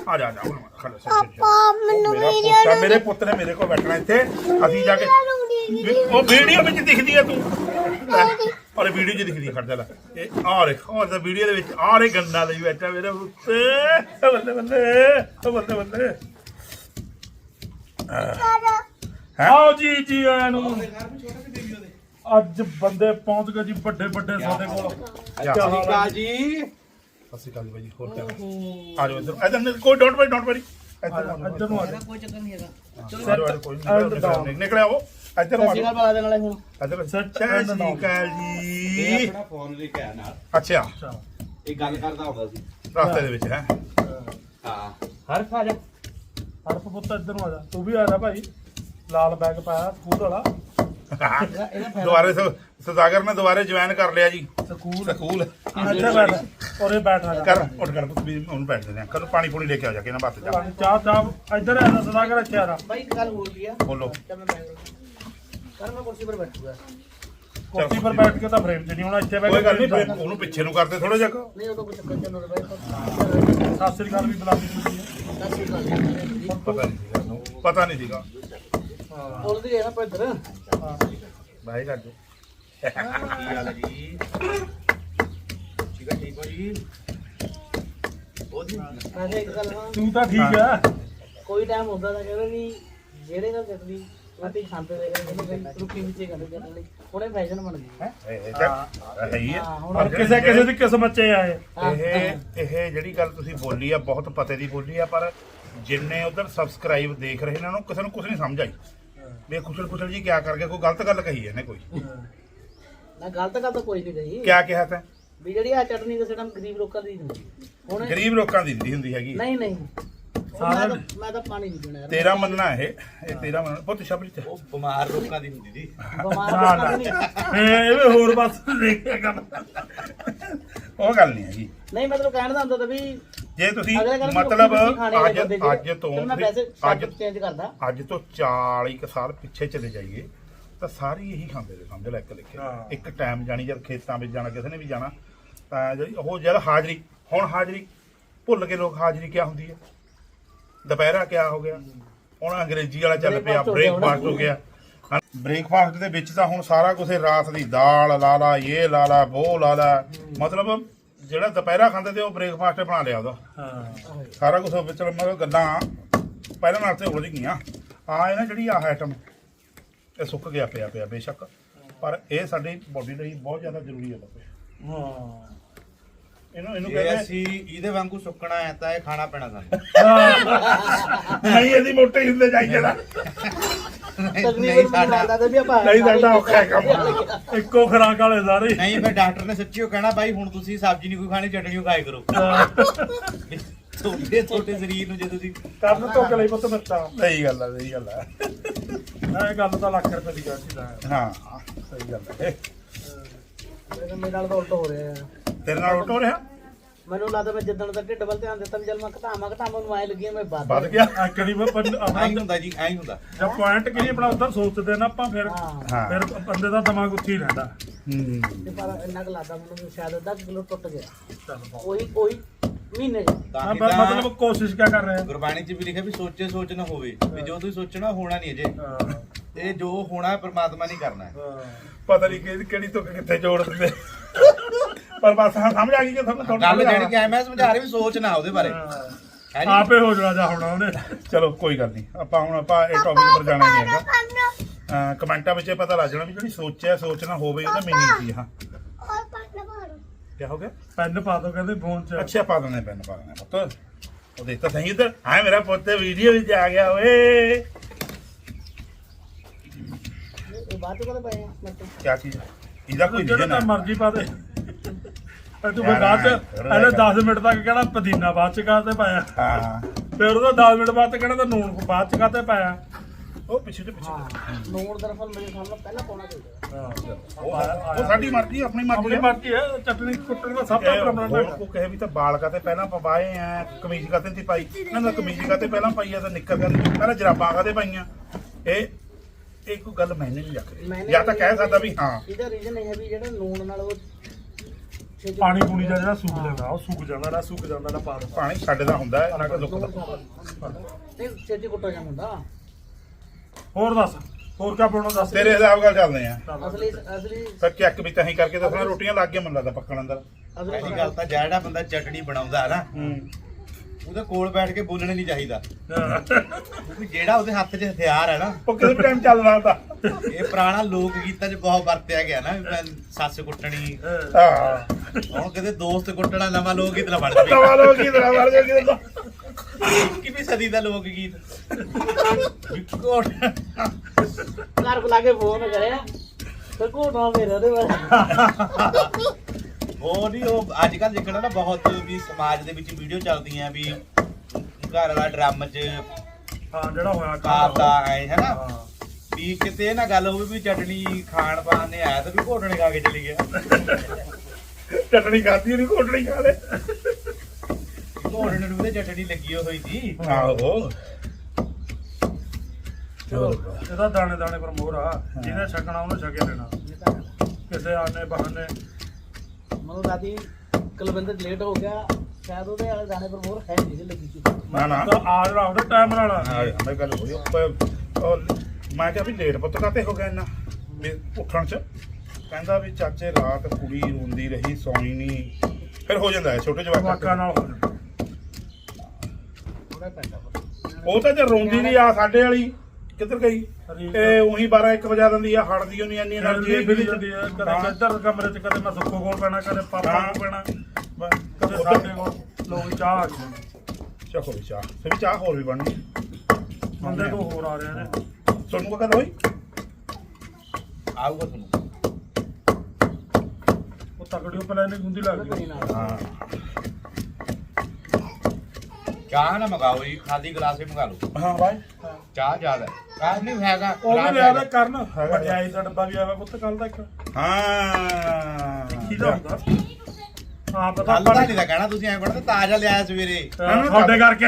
ਆ ਜਾ ਆ ਜਾ। ਹੁਣ ਖੜ ਜਾ ਮੇਰਾ ਪੁੱਤ ਆ, ਮੇਰੇ ਪੁੱਤ ਨੇ ਮੇਰੇ ਕੋਲ ਬੈਠਣਾ ਇੱਥੇ। ਅਸੀਂ ਜਾ ਕੇ ਵੀ- ਉਹ ਵੀਡੀਓ ਵਿੱਚ ਦਿਖਦੀ ਆ ਤੂੰ। ਔਰ ਵੀਡੀਓ 'ਚ ਦਿਖਦੀ ਖੜ ਜਾ ਲੈ। ਇਹ ਆ ਰੇ ਔਰ ਤਾਂ ਵੀਡੀਓ ਦੇ ਵਿੱਚ ਆ ਰੇ ਗੰਨਾ ਲਈ ਬੈਠਾ ਮੇਰੇ ਉੱਤੇ। ਬੱਲੇ ਬੱਲੇ ਬੱਲੇ ਬੱਲੇ। ਹੈਂ? ਆਓ ਜੀ ਜੀ ਆਇਆਂ ਨੂੰ। ਅੱਜ ਬੰਦੇ ਪਹੁੰਚ ਗਏ ਜੀ ਵੱਡੇ ਵੱਡੇ ਸਾਡੇ ਕੋਲ। ਹੈ ਜੀ? ਅਕਾਲ ਜੀ। ਬਾਈ ਹੋਰ ਕਿਆ ਆ? ਜਾਓ ਇੱਧਰ। ਇੱਧਰ ਕੋਈ ਡੋਂਟ ਵਰੀ ਡੋਂਟ ਵਰੀ ਇੱਧਰ ਨੂੰ ਆ ਜਾ ਕੋਈ ਚੱਕਰ ਨਹੀਂ ਹੈਗਾ। ਕੋਈ ਨਿਕਲਿਆ ਉਹ ਇੱਧਰ ਸਤਿ ਸ਼੍ਰੀ ਅਕਾਲ ਮਾਰੋ। ਬੁਲਾ ਦੇ ਨਾਲੇ ਹੁਣ। ਇੱਧਰ। ਸਤਿ ਸਤਿ ਸ਼੍ਰੀ ਅਕਾਲ ਇਹ ਜੀ ਆਪਣਾ ਫੋਨ ਵੀ ਕਿਹਾ ਨਾਲ। ਅੱਛਾ। ਅੱਛਾ ਇਹ ਗੱਲ ਕਰਦਾ ਹੁੰਦਾ ਸੀ। ਰਸਤੇ ਦੇ ਵਿੱਚ ਹੈ? ਹਾਂ। ਹਰ ਖਾ ਜਾ। ਹਰ ਪੁੱਤ ਇੱਧਰ ਨੂੰ ਆ ਜਾ। ਤੂੰ ਵੀ ਆ ਜਾ ਭਾਈ। ਲਾਲ ਬੈਗ ਪਾਇਆ ਸਕੂਲ ਵਾਲਾ। ਦੁਬਾਰੇ ਸ- ਸਦਾਗਰ ਨੇ ਦੁਬਾਰੇ ਜੁਆਇਨ ਕਰ ਲਿਆ ਜੀ। ਸਕੂਲ। ਸਕੂਲ। ਇੱਥੇ ਬੈਠ। ਔਰੇ ਬੈਠ ਆ ਜਾ। ਕਰ ਉੱਠ ਕਰ ਪੁੱਤ ਵੀ ਹੁਣ ਬੈਠ ਜਾਂਦੇ ਆ। ਕਦੋਂ ਪਾਣੀ ਪੂਣੀ ਲੈ ਕੇ ਆ ਜਾ ਕੇ ਨਾ ਬਾਤ ਜਾ ਚਾਹ ਚਾਹ ਇੱਧਰ ਆ ਜਾ ਸਦਾ ਕਰ ਇੱਥੇ ਆ ਜਾ। ਬਾਈ ਇੱਕ ਗੱਲ ਹੋਰ ਵੀ ਆ। ਬੋਲੋ। ਚੱਲ ਮੈਂ ਬੈਠ ਕਰ ਮੈਂ ਕੁਰਸੀ ਪਰ ਬੈਠੂਗਾ। ਕੁਰਸੀ ਪਰ ਬੈਠ ਕੇ ਤਾਂ ਫਰੇਮ 'ਚ ਨਹੀਂ ਹੋਣਾ ਇੱਥੇ ਬੈਠ ਕੋਈ ਗੱਲ ਕੇ ਨਹੀਂ ਉਹਨੂੰ ਪਿੱਛੇ ਨੂੰ ਕਰਦੇ ਥੋੜਾ ਜਿਹਾ। ਨਹੀਂ ਉਦੋਂ ਕੁਝ ਚੱਕਰ ਚੱਲਦਾ ਬਾਈ ਸਤਿ ਸ੍ਰੀ ਅਕਾਲ ਵੀ ਬੁਲਾਉਂਦੀ ਹੁੰਦੀ ਹੈ ਸਤਿ ਸ਼੍ਰੀ ਅਕਾਲ ਪਤਾ ਨਹੀਂ ਸੀਗਾ ਪਤਾ ਨਹੀਂ ਸੀਗਾ। ਹਾਂ। ਬੋਲਦੀ ਹੈ ਨਾ ਪਰ ਇੱਧਰ ਹਾਂ। ਬਾਈ ਕਰ ਦੋ। ਗੱਲ ਜੀ ਠੀਕ ਹੈ ਠੀਕ ਹੋ ਜੀ ਉਹਦੀ ਮੈਂ ਇੱਕ ਗੱਲ ਹਾਂ। ਤੂੰ ਤਾਂ ਠੀਕ ਆ। ਕੋਈ ਟਾਈਮ ਹੁੰਦਾ ਤਾਂ ਕਹਿੰਦੇ ਵੀ ਜਿਹੜੇ ਨਾਲ ਚੱਟਣੀ ਰੋਟੀ ਖਾਂਦੇ ਦੇ ਰੁਕੀ ਵਿੱਚ ਕਰਦੇ ਚੱਟਣੀ ਹੁਣੇ ਫੈਸ਼ਨ ਬਣ ਗਈ ਹੈ? ਇਹ ਤਾਂ ਹੈ। ਹੀ ਹੈ ਪਰ ਕਿਸੇ ਜਿਹੜੇ- ਕਿਸੇ ਦੀ ਕਿਸਮਤ 'ਚ ਆਏ। ਇਹ ਇਹ ਜਿਹੜੀ ਗੱਲ ਤੁਸੀਂ ਬੋਲੀ ਆ ਬਹੁਤ ਪਤੇ ਦੀ ਬੋਲੀ ਆ ਪਰ ਜਿੰਨੇ ਉਧਰ ਸਬਸਕ੍ਰਾਈਬ ਦੇਖ ਰਹੇ ਇਹਨਾਂ ਨੂੰ ਕਿਸੇ ਨੂੰ ਕੁਝ ਨਹੀਂ ਸਮਝ ਆਈ। ਵੀ ਕੁਚਲ ਕੁਚਲ ਜੀ ਕਿਆ ਕਰ ਗਿਆ? ਕੋਈ ਗਲਤ ਗੱਲ ਕਹੀ ਇਹਨੇ ਕੋਈ। ਨਾ ਗਲਤ ਗੱਲ ਤਾਂ ਕੋਈ ਨਹੀਂ ਕਹੀ। ਕਿਆ ਕਿਹਾ ਤੈਂ? ਵੀ ਜਿਹੜੀ ਆ ਚਟਨੀ ਕਿਸੇ ਟਾਈਮ ਗਰੀਬ ਲੋਕਾਂ ਦੀ ਹੁੰਦੀ ਹੁਣ ਗਰੀਬ ਲੋਕਾਂ ਦੀ ਦਿੰਦੀ ਹੁੰਦੀ ਹੈਗੀ। ਨਹੀਂ ਨਹੀਂ। ਉਹ ਮੈਂ ਤਾਂ ਮੈਂ ਤਾਂ ਪਾਣੀ ਨਹੀਂ ਪੀਣਾ ਯਾਰ। ਤੇਰਾ ਮੰਨਣਾ ਇਹ ਇਹ ਤੇਰਾ ਮੰਨਣਾ। ਪੁੱਤ ਸ਼ਬਦ ਉਹ ਬਿਮਾਰ ਲੋਕਾਂ ਦੀ ਹੁੰਦੀ ਸੀ। ਬਿਮਾਰ ਨਾ ਲੋਕਾਂ ਦੀ ਨਹੀਂ। ਇਹ ਵੀ ਹੋਰ ਬਸ ਦੇਖਿਆ ਕਰ ਉਹ ਗੱਲ ਨਹੀਂ ਹੈਗੀ। ਨਹੀਂ ਮਤਲਬ ਕਹਿਣ ਦਾ ਹੁੰਦਾ ਤਾਂ ਵੀ ਜੇ ਤੁਸੀਂ ਮਤਲਬ ਅੱਜ। ਅੱਜ ਤੋਂ ਅੱਜ ਚੇਂਜ ਕਰਦਾ। ਅੱਜ ਤੋਂ 40 ਕੁ ਸਾਲ ਪਿੱਛੇ ਚਲੇ ਜਾਈਏ ਤਾਂ ਸਾਰੇ ਇਹੀ ਖਾਂਦੇ ਨੇ ਸਮਝ ਲੈ ਇੱਕ ਲਿਖੇ। ਇੱਕ ਟਾਈਮ ਜਾਣੀ ਜਦ ਖੇਤਾਂ ਵਿੱਚ ਜਾਣਾ ਕਿਸੇ ਨੇ ਵੀ ਜਾਣਾ ਤਾਂ ਜਿਹੜੀ ਉਹ ਜਦ ਹਾਜ਼ਰੀ ਹੁਣ ਹਾਜ਼ਰੀ ਭੁੱਲ ਕੇ ਲੋਕ ਹਾਜ਼ਰੀ ਕਿਆ ਹੁੰਦੀ ਹੈ? ਦੁਪਹਿਰਾ ਕਿਆ ਹੋ ਗਿਆ? ਹੁਣ ਅੰਗਰੇਜ਼ੀ ਵਾਲਾ ਚੱਲ ਪਿਆ। ਬ੍ਰੇਕਫਾਸਟ ਹੋ ਗਿਆ ਬ੍ਰੇਕਫਾਸਟ ਦੇ ਵਿੱਚ ਤਾਂ ਹੁਣ ਸਾਰਾ ਕੁਝ ਰਾਤ ਦੀ ਦਾਲ ਲਾ ਲਾ ਇਹ ਲਾ ਲਾ ਉਹ ਲਾ ਲਾ। ਮਤਲਬ ਜਿਹੜਾ ਦੁਪਹਿਰਾ ਖਾਂਦੇ ਤੇ ਉਹ ਬ੍ਰੇਕਫਾਸਟ ਬਣਾ ਲਿਆ ਉਹਦਾ। ਹਾਂ। ਸਾਰਾ ਕੁਝ ਵਿੱਚ ਮਤਲਬ ਗੱਲਾਂ ਪਹਿਲਾਂ ਨਾਲ ਤੇ ਉਲਝ ਗਈਆਂ। ਆ ਇਹ ਨਾ ਜਿਹੜੀ ਆਹ ਆਈਟਮ ਇਹ ਸੁੱਕ ਗਿਆ ਪਿਆ ਪਿਆ ਬੇਸ਼ੱਕ। ਪਰ ਇਹ ਸਾਡੀ ਬੋਡੀ ਲਈ ਬਹੁਤ ਜ਼ਿਆਦਾ ਜ਼ਰੂਰੀ ਹੈ ਬਾਬੇ ਹਾਂ। ਇਹਨੂੰ ਇਹਨੂੰ ਜੇ ਕਹਿੰਦੇ ਅਸੀਂ ਇਹਦੇ ਵਾਂਗੂ ਸੁੱਕਣਾ ਹੈ ਤਾਂ ਇਹ ਖਾਣਾ ਪੈਣਾ ਸਾਨੂੰ। ਨਹੀਂ ਇਹਦੀ ਮੋਟੇ ਹੀ ਹੁੰਦੇ ਜਾਈ ਜਿਹੜਾ ਨਹੀਂ ਸਾਡਾ ਲੱਗਦਾ ਵੀ ਆਪਾਂ ਨਹੀਂ ਸਾਡਾ ਔਖਾ ਹੈ ਕੰਮ। ਇੱਕੋ ਖਰਾਕ ਵਾਲੇ ਸਾਰੇ। ਨਹੀਂ ਫਿਰ ਡਾਕਟਰ ਨੇ ਸੱਚੀ ਉਹ ਕਹਿਣਾ ਬਾਈ ਹੁਣ ਤੁਸੀਂ ਸਬਜ਼ੀ ਨਹੀਂ ਕੋਈ ਖਾਣੀ ਚਟਣੀ ਓ ਖਾਇਆ ਕਰੋ। ਤੁਹਾਡੇ ਤੁਹਾਡੇ ਸਰੀਰ ਨੂੰ ਜੇ ਤੁਸੀਂ ਕਰਨ ਤੋਂ ਲਈ ਪੁੱਤ ਬੱਚਾ ਸਹੀ ਗੱਲ ਹੈ ਸਹੀ ਗੱਲ ਹੈ ਇਹ ਗੱਲ ਤਾਂ ਲੱਖ ਰੁਪਏ ਦੀ ਗੱਲ ਸੀ ਦਾ ਹਾਂ। ਸਹੀ ਗੱਲ ਹੈ ਮੇਰੇ ਨਾਲ ਤਾਂ ਉਲਟ ਹੋ ਰਿਹਾ ਯਾਰ। ਤੇਰੇ ਨਾਲ ਉਲਟ ਹੋ ਰਿਹਾ? ਮੈਨੂੰ ਲੱਗਦਾ ਮੈਂ ਜਿੱਦਣ ਦਾ ਢਿੱਡ ਵੱਲ ਧਿਆਨ ਦਿੱਤਾ ਵੀ ਚੱਲ ਮੈਂ ਘਟਾਵਾਂ ਘਟਾਵਾਂ ਨੂੰ ਆਏ ਲੱਗੀ ਮੈਂ ਵੱਧ ਵੱਧ ਗਿਆ। ਆ ਕਰੀ ਮੈਂ ਪੰਜ- ਐਂ ਆਪਣਾ ਹੀ ਹੁੰਦਾ ਜੀ ਐਂ ਹੀ ਹੁੰਦਾ। ਜਦ ਪੁਆਇੰਟ ਕਰੀ ਆਪਣਾ ਉਧਰ ਸੋਚਦੇ ਨਾ ਆਪਾਂ ਫਿਰ ਹਾਂ। ਹਾਂ। ਫਿਰ ਬੰਦੇ ਦਾ ਦਿਮਾਗ ਉੱਥੇ ਹੀ ਰਹਿੰਦਾ। ਹੂੰ। ਤੇ ਪਰ ਇੰਨਾ ਕੁ ਲੱਗਦਾ ਮੈਨੂੰ ਵੀ ਸ਼ਾਇਦ ਅੱਧਾ ਕਿਲੋ ਟੁੱਟ ਗਿਆ। ਚੱਲ ਬਹੁਤ। ਉਹੀ ਉਹੀ ਮਹੀਨੇ ਚ। ਤਾਂ ਹਾਂ, ਹੀ ਬ- ਤਾਂ ਮਤਲਬ ਕੋਸ਼ਿਸ਼ ਕਿਆ ਕਰ ਰਹੇ ਗੁਰਬਾਣੀ 'ਚ ਵੀ ਲਿਖਿਆ ਵੀ ਸੋਚੇ ਸੋਚ ਨਾ ਹੋਵੇ। ਵੀ ਜੋ ਤੁਸੀਂ ਸੋਚਣਾ ਹੋਣਾ ਨਹੀਂ ਅਜੇ। ਹਾਂ, ਇਹ ਜੋ ਹੋਣਾ ਹੈ ਪ੍ਰਮਾਤਮਾ ਨਹੀਂ ਕਰਨਾ ਹੈ। ਪਤਾ ਨਹੀਂ ਕਿਹੜੀ ਕਿਹੜੀ ਤੋਂ ਕਿੱਥੇ ਜੋੜ ਦਿੰਦੇ। ਪਰ ਬਸ ਹਾਂ ਸਮਝ ਆ ਗਈ ਕਿ ਤੁਹਾਨੂੰ ਤੁਹਾਨੂੰ ਗੱਲ ਆ ਜਿਹੜੀ ਕਿ ਐ ਮੈਂ ਸਮਝਾ ਰਿਹਾ ਵੀ ਸੋਚ ਨਾ ਉਹਦੇ ਬਾਰੇ। ਹਾਂ। ਆਪੇ ਹੋ ਜਾਣਾ ਜਾ ਹੁਣ ਉਹਨੇ। ਚਲੋ ਕੋਈ ਗੱਲ ਨਹੀਂ। ਆਪਾਂ ਹੁਣ ਆਪਾਂ ਇਹ ਟੌਪਿਕ ਪਰ ਜਾਣਾ ਹੀ ਨਹੀਂ ਹੈਗਾ। ਅਹ ਕਮੈਂਟਾਂ ਵਿੱਚ ਇਹ ਪਤਾ ਲੱਗ ਜਾਣਾ ਵੀ ਜਿਹੜੀ ਸੋਚਿਆ ਸੋਚਣਾ ਹੋਵੇ ਉਹਦਾ ਮੀਨਿੰਗ ਕੀ ਹੈ ਹਾਂ ਕੀ ਹੋ ਗਿਆ? ਪੈਨ ਪਾ ਦੋ ਕਹਿੰਦੇ ਫੋਨ 'ਚ। ਅੱਛਾ ਪਾ ਦਨੇ ਪੈਨ ਪਾ ਦਨੇ ਪੁੱਤ। ਉਹ ਦੇਖ ਤਾਂ ਸਹੀ ਇੱਧਰ। ਹਾਂ ਮੇਰਾ ਪੁੱਤ ਵੀਡੀਓ ਵਿੱਚ ਆ ਗਿਆ ਓਏ ਇਹ ਬਾਅਦ ਚ ਕਦੇ ਪਏ ਆ? ਮੈਂ ਤਾਂ ਕੀ ਚੀਜ਼? ਇਹਦਾ ਕੋਈ ਜਿਹੜਾ ਰੀਜਨ ਤਾਂ ਹੈ ਮਰਜ਼ੀ ਪਾ ਦੇ। ਇਹ ਤੂੰ ਫਿਰ ਯਾਰ, ਬਾਅਦ ਚ ਫਿਰ ਇਹਨੇ 10 ਮਿੰਟ ਤੱਕ ਕਹਿਣਾ ਪੁਦੀਨਾ ਬਾਅਦ ਚ ਕਾਤੇ ਪਾਇਆ? ਹਾਂ। ਫਿਰ ਉਹਦਾ 10 ਮਿੰਟ ਬਾਅਦ ਚ ਕਹਿਣਾ ਤਾਂ ਨੂਣ ਬਾਅਦ ਚ ਕਾਤੇ ਪਾਇਆ? ਉਹ ਪਿੱਛੇ ਤੇ ਪਿੱਛੇ ਹਾਂ ਨੂਣ ਦਰਫਲ ਮੇਰੇ ਸਾਹਮਣੇ ਪਹਿਲਾਂ ਪਾਉਣਾ ਚਾਹੀਦਾ। ਉਹ ਉਹ ਸਾਡੀ ਮਰਜ਼ੀ ਆਪਣੀ ਮਰਜ਼ੀ ਆਪਣੀ ਹੈ ਮਰਜ਼ੀ ਹੈ ਚਟਨੀ ਕੁੱਟਣ ਦਾ ਸਭ ਤੋਂ ਇਹ ਪ੍ਰੋਬਲਮ ਹੋਰ ਹੈ ਕੋ ਕਹੇ ਵੀ ਤਾਂ ਬਾਲ ਕਾਤੇ ਪਹਿਲਾਂ ਪਵਾਏ ਆ ਕਮੀਜ਼ ਕਾਤੇ ਤੇ ਪਾਈ? ਇਹਨਾਂ ਦਾ ਕਮੀਜ਼ ਕਾਤੇ ਪਹਿਲਾਂ ਪਾਈ ਆ ਤਾਂ ਨਿੱਕਰ ਕਾਤੇ ਪਹਿਲਾਂ ਜਰਾਬਾਂ ਕਾਤੇ ਪਾਈਆਂ? ਇਹ ਇਹ ਕੋਈ ਗੱਲ ਮੈਨੇ ਨਹੀਂ ਰੱਖਦੀ ਜਾਂ ਤਾਂ ਕਹਿ ਸਕਦਾ ਵੀ ਹਾਂ। ਇਹਦਾ ਰੀਜ਼ਨ ਇਹ ਹੈ ਵੀ ਜਿਹੜਾ ਨੂਣ ਨਾਲ ਉਹ ਪਾਣੀ ਪੂਣੀ ਦਾ ਜਿਹੜਾ ਸੁੱਕ ਜਾਂਦਾ ਉਹ ਸੁੱਕ ਜਾਂਦਾ ਨਾ ਸੁੱਕ ਜਾਂਦਾ ਨਾ ਪਾ ਦੋ ਪਾਣੀ ਛੱਡਦਾ ਹੁੰਦਾ ਹੈ ਨਾ ਕਿ ਪਾ- ਨਹੀਂ ਛੇਤੀ ਕੁੱਟਾ ਜਾਂਦਾ ਹੁੰਦਾ। ਹੋਰ ਦੱਸ ਹੋਰ ਕਿਆ ਪਾਉਣਾ ਦੱਸ। ਤੇਰੇ ਹਿਸਾਬ ਨਾਲ ਚੱਲਦੇ ਆ। ਅਸਲੀ ਅਸਲੀ ਫਿਰ ਚੈੱਕ ਵੀ ਤਾਂ ਹੀ ਕਰਕੇ ਦੱਸਣਾ ਰੋਟੀਆਂ ਲੱਗ ਗਈਆਂ ਮੈਨੂੰ ਲੱਗਦਾ ਪੱਕਣ ਅੰਦਰ। ਅਸਲੀ ਗੱਲ ਤਾਂ ਜਿਹੜਾ ਬੰਦਾ ਚਟਣੀ ਬਣਾਉਂਦਾ ਹੈ ਨਾ ਹੂੰ। ਉਹਦੇ ਕੋਲ ਬੈਠ ਕੇ ਬੋਲਣਾ ਨਹੀਂ ਚਾਹੀਦਾ। ਕਿਉਂਕਿ ਜਿਹੜਾ ਉਹਦੇ ਹੱਥ 'ਚ ਹਥਿਆਰ ਹੈ ਨਾ ਉਹ ਕਿਸੇ ਵੀ ਟਾਈਮ ਚੱਲਦਾ ਤਾਂ ਇਹ ਪੁਰਾਣਾ ਲੋਕ ਗੀਤਾਂ 'ਚ ਬਹੁਤ ਵਰਤਿਆ ਗਿਆ ਨਾ ਵੀ ਮੈਂ ਸੱਸ ਕੁੱਟਣੀ। ਹਾਂ। ਹੁਣ ਕਿਤੇ ਦੋਸਤ ਕੁੱਟਣਾ ਨਵਾਂ ਲੋਕ ਗੀਤ ਨਾ ਬਣ ਜਾਵੇ। ਤਵਾ ਲੋ ਕੀ ਤਰ੍ਹਾਂ ਮਰ ਜਾ ਕਿ ਕਿ ਵੀ ਸਦੀ ਦਾ ਲੋਕ ਗੀਤ। ਵੀ ਕੋਟ ਘਰ ਬੁਲਾ ਕੇ ਫੋਨ ਕਰਿਆ ਫਿਰ ਘੋਟਣਾ ਮੇਰੇ ਉਹਦੇ ਬਾਰੇ ਉਹ ਨਹੀਂ ਉਹ ਅੱਜ ਕੱਲ ਦੇਖਣਾ ਨਾ ਬਹੁਤ ਵੀ ਸਮਾਜ ਦੇ ਵਿੱਚ ਵੀਡੀਓ ਚੱਲਦੀਆਂ ਵੀ ਘਰ ਵਾਲਾ ਡਰਮ 'ਚ ਹਾਂ ਜਿਹੜਾ ਹੋਇਆ ਕਾਪਦਾ ਐ ਹੈਨਾ? ਹਾਂ। ਵੀ ਕਿਤੇ ਇਹ ਨਾ ਗੱਲ ਹੋਵੇ ਵੀ ਚਟਣੀ ਖਾਣ ਪਾਣ ਨੇ ਆਇਆ ਤਾਂ ਵੀ ਘੋਟਣੇ ਖਾ ਕੇ ਚਲੀ ਗਿਆ। ਚਟਣੀ ਖਾਦੀ ਨਹੀਂ ਕੋਟਣੀ ਖਾ ਲੈ ਘੋਟਣੇ ਨੂੰ ਤੇ ਚਟਣੀ ਲੱਗੀ ਹੋਈ ਸੀ। ਆਹੋ। ਚਲੋ। ਇਹਦਾ ਦਾਣੇ ਦਾਣੇ ਪਰ ਮੋਹਰ। ਆ ਜਿਹਨੇ ਛਕਣਾ ਉਹਨੇ ਛਕੇ ਲੈਣਾ ਕਿਸੇ ਆਨੇ ਬਹਾਨੇ ਮਨੂ ਰਾਤੀ ਕੁਲਵਿੰਦਰ ਲੇਟ ਹੋ ਗਿਆ ਸ਼ਾਇਦ ਉਹਦੇ ਵਾਲੇ ਦਾਣੇ ਪਰ ਮੋਰ ਹੈ ਨਹੀਂ ਸੀ ਲੱਗੀ ਸੀ। ਨਾ ਨਾ। ਤਾਂ ਆ ਜਿਹੜਾ ਉਹਦੇ ਟਾਈਮ ਨਾਲ ਆ। ਹਾਂ ਮੈਂ ਗੱਲ ਹੋਈ ਉਹ- ਉਹ ਮੈਂ ਕਿਹਾ ਵੀ ਲੇਟ ਪੁੱਤ ਕਾਤੇ ਹੋ ਗਿਆ ਇੰਨਾ? ਵੀ ਉੱਠਣ ਚ। ਕਹਿੰਦਾ ਵੀ ਚਾਚੇ ਰਾਤ ਕੁੜੀ ਰੋਂਦੀ ਰਹੀ ਸੌਣੀ ਨਹੀਂ ਫਿਰ ਹੋ ਜਾਂਦਾ ਹੈ ਛੋਟੇ ਵਾਕਾਂ ਜਵਾਕਾਂ ਨਾਲ ਹੋ ਜਾਂਦਾ। ਥੋੜਾ ਪੈਂਦਾ ਉਹ ਤਾਂ ਜੇ ਰੋਂਦੀ ਨਹੀਂ ਆ ਸਾਡੇ ਵਾਲੀ। ਕਿੱਧਰ ਗਈ? ਤੇ ਉਹੀ 12 1 ਵਜਾ ਦਿੰਦੀ ਆ ਹੜਦੀ ਹੁੰਦੀ ਐਨੀ એનર્ਜੀ ਇਹ ਵੀ ਹੁੰਦੀ ਆ। ਕਦੇ ਇੱਧਰ ਕਮਰੇ ਚ ਕਦੇ ਮੈਂ ਸੁੱਖੋ ਕੋਲ ਪੈਣਾ ਕਦੇ ਪਾਪਾ ਕੋਲ ਪੈਣਾ ਕਦੇ ਸਾਡੇ ਕੋਲ। ਲੋਕ ਚਾਹ ਆ ਗਈ ਚਾਹ ਹੋਰੀ ਚਾਹ। ਫਿਰ ਚਾਹ ਹੋਰ ਵੀ ਬਣਨੀ ਬੰਦੇ ਤੋਂ ਹੋਰ ਆ ਰਹੇ ਨੇ। ਤੁਹਾਨੂੰ ਕਦ ਹੋਈ ਆਊਗਾ ਤੁਹਾਨੂੰ। ਉਹ ਤਕੜੀ ਪਲੈਨਿੰਗ ਹੁੰਦੀ ਲੱਗਦੀ ਹਾਂ। ਚਾਹ ਨਾ ਮੰਗਾਓ ਖਾਦੀ ਗਲਾਸ ਹੀ ਮੰਗਾ ਲਓ। ਹਾਂ ਬਾਈ। ਚਾਹ ਜ਼ਿਆਦਾ ਕਾਹ ਨਹੀਂ ਹੈਗਾ ਉਹ ਵੀ ਲਿਆ। ਦਾ ਕਰਨ। ਮਠਿਆਈ ਦਾ ਡੱਬਾ ਵੀ ਆਇਆ ਪੁੱਤ ਕੱਲ ਦਾ ਇੱਕ। ਹਾਂ। ਕਿਹਦਾ ਹੁੰਦਾ ਹਾਂ ਪਤਾ ਦਾ ਨਹੀਂ ਕਹਿਣਾ ਤੁਸੀਂ ਐਂ ਪੜਦੇ ਤਾਜ਼ਾ ਲਿਆਇਆ ਸਵੇਰੇ। ਤੁਹਾਡੇ ਕਰਕੇ।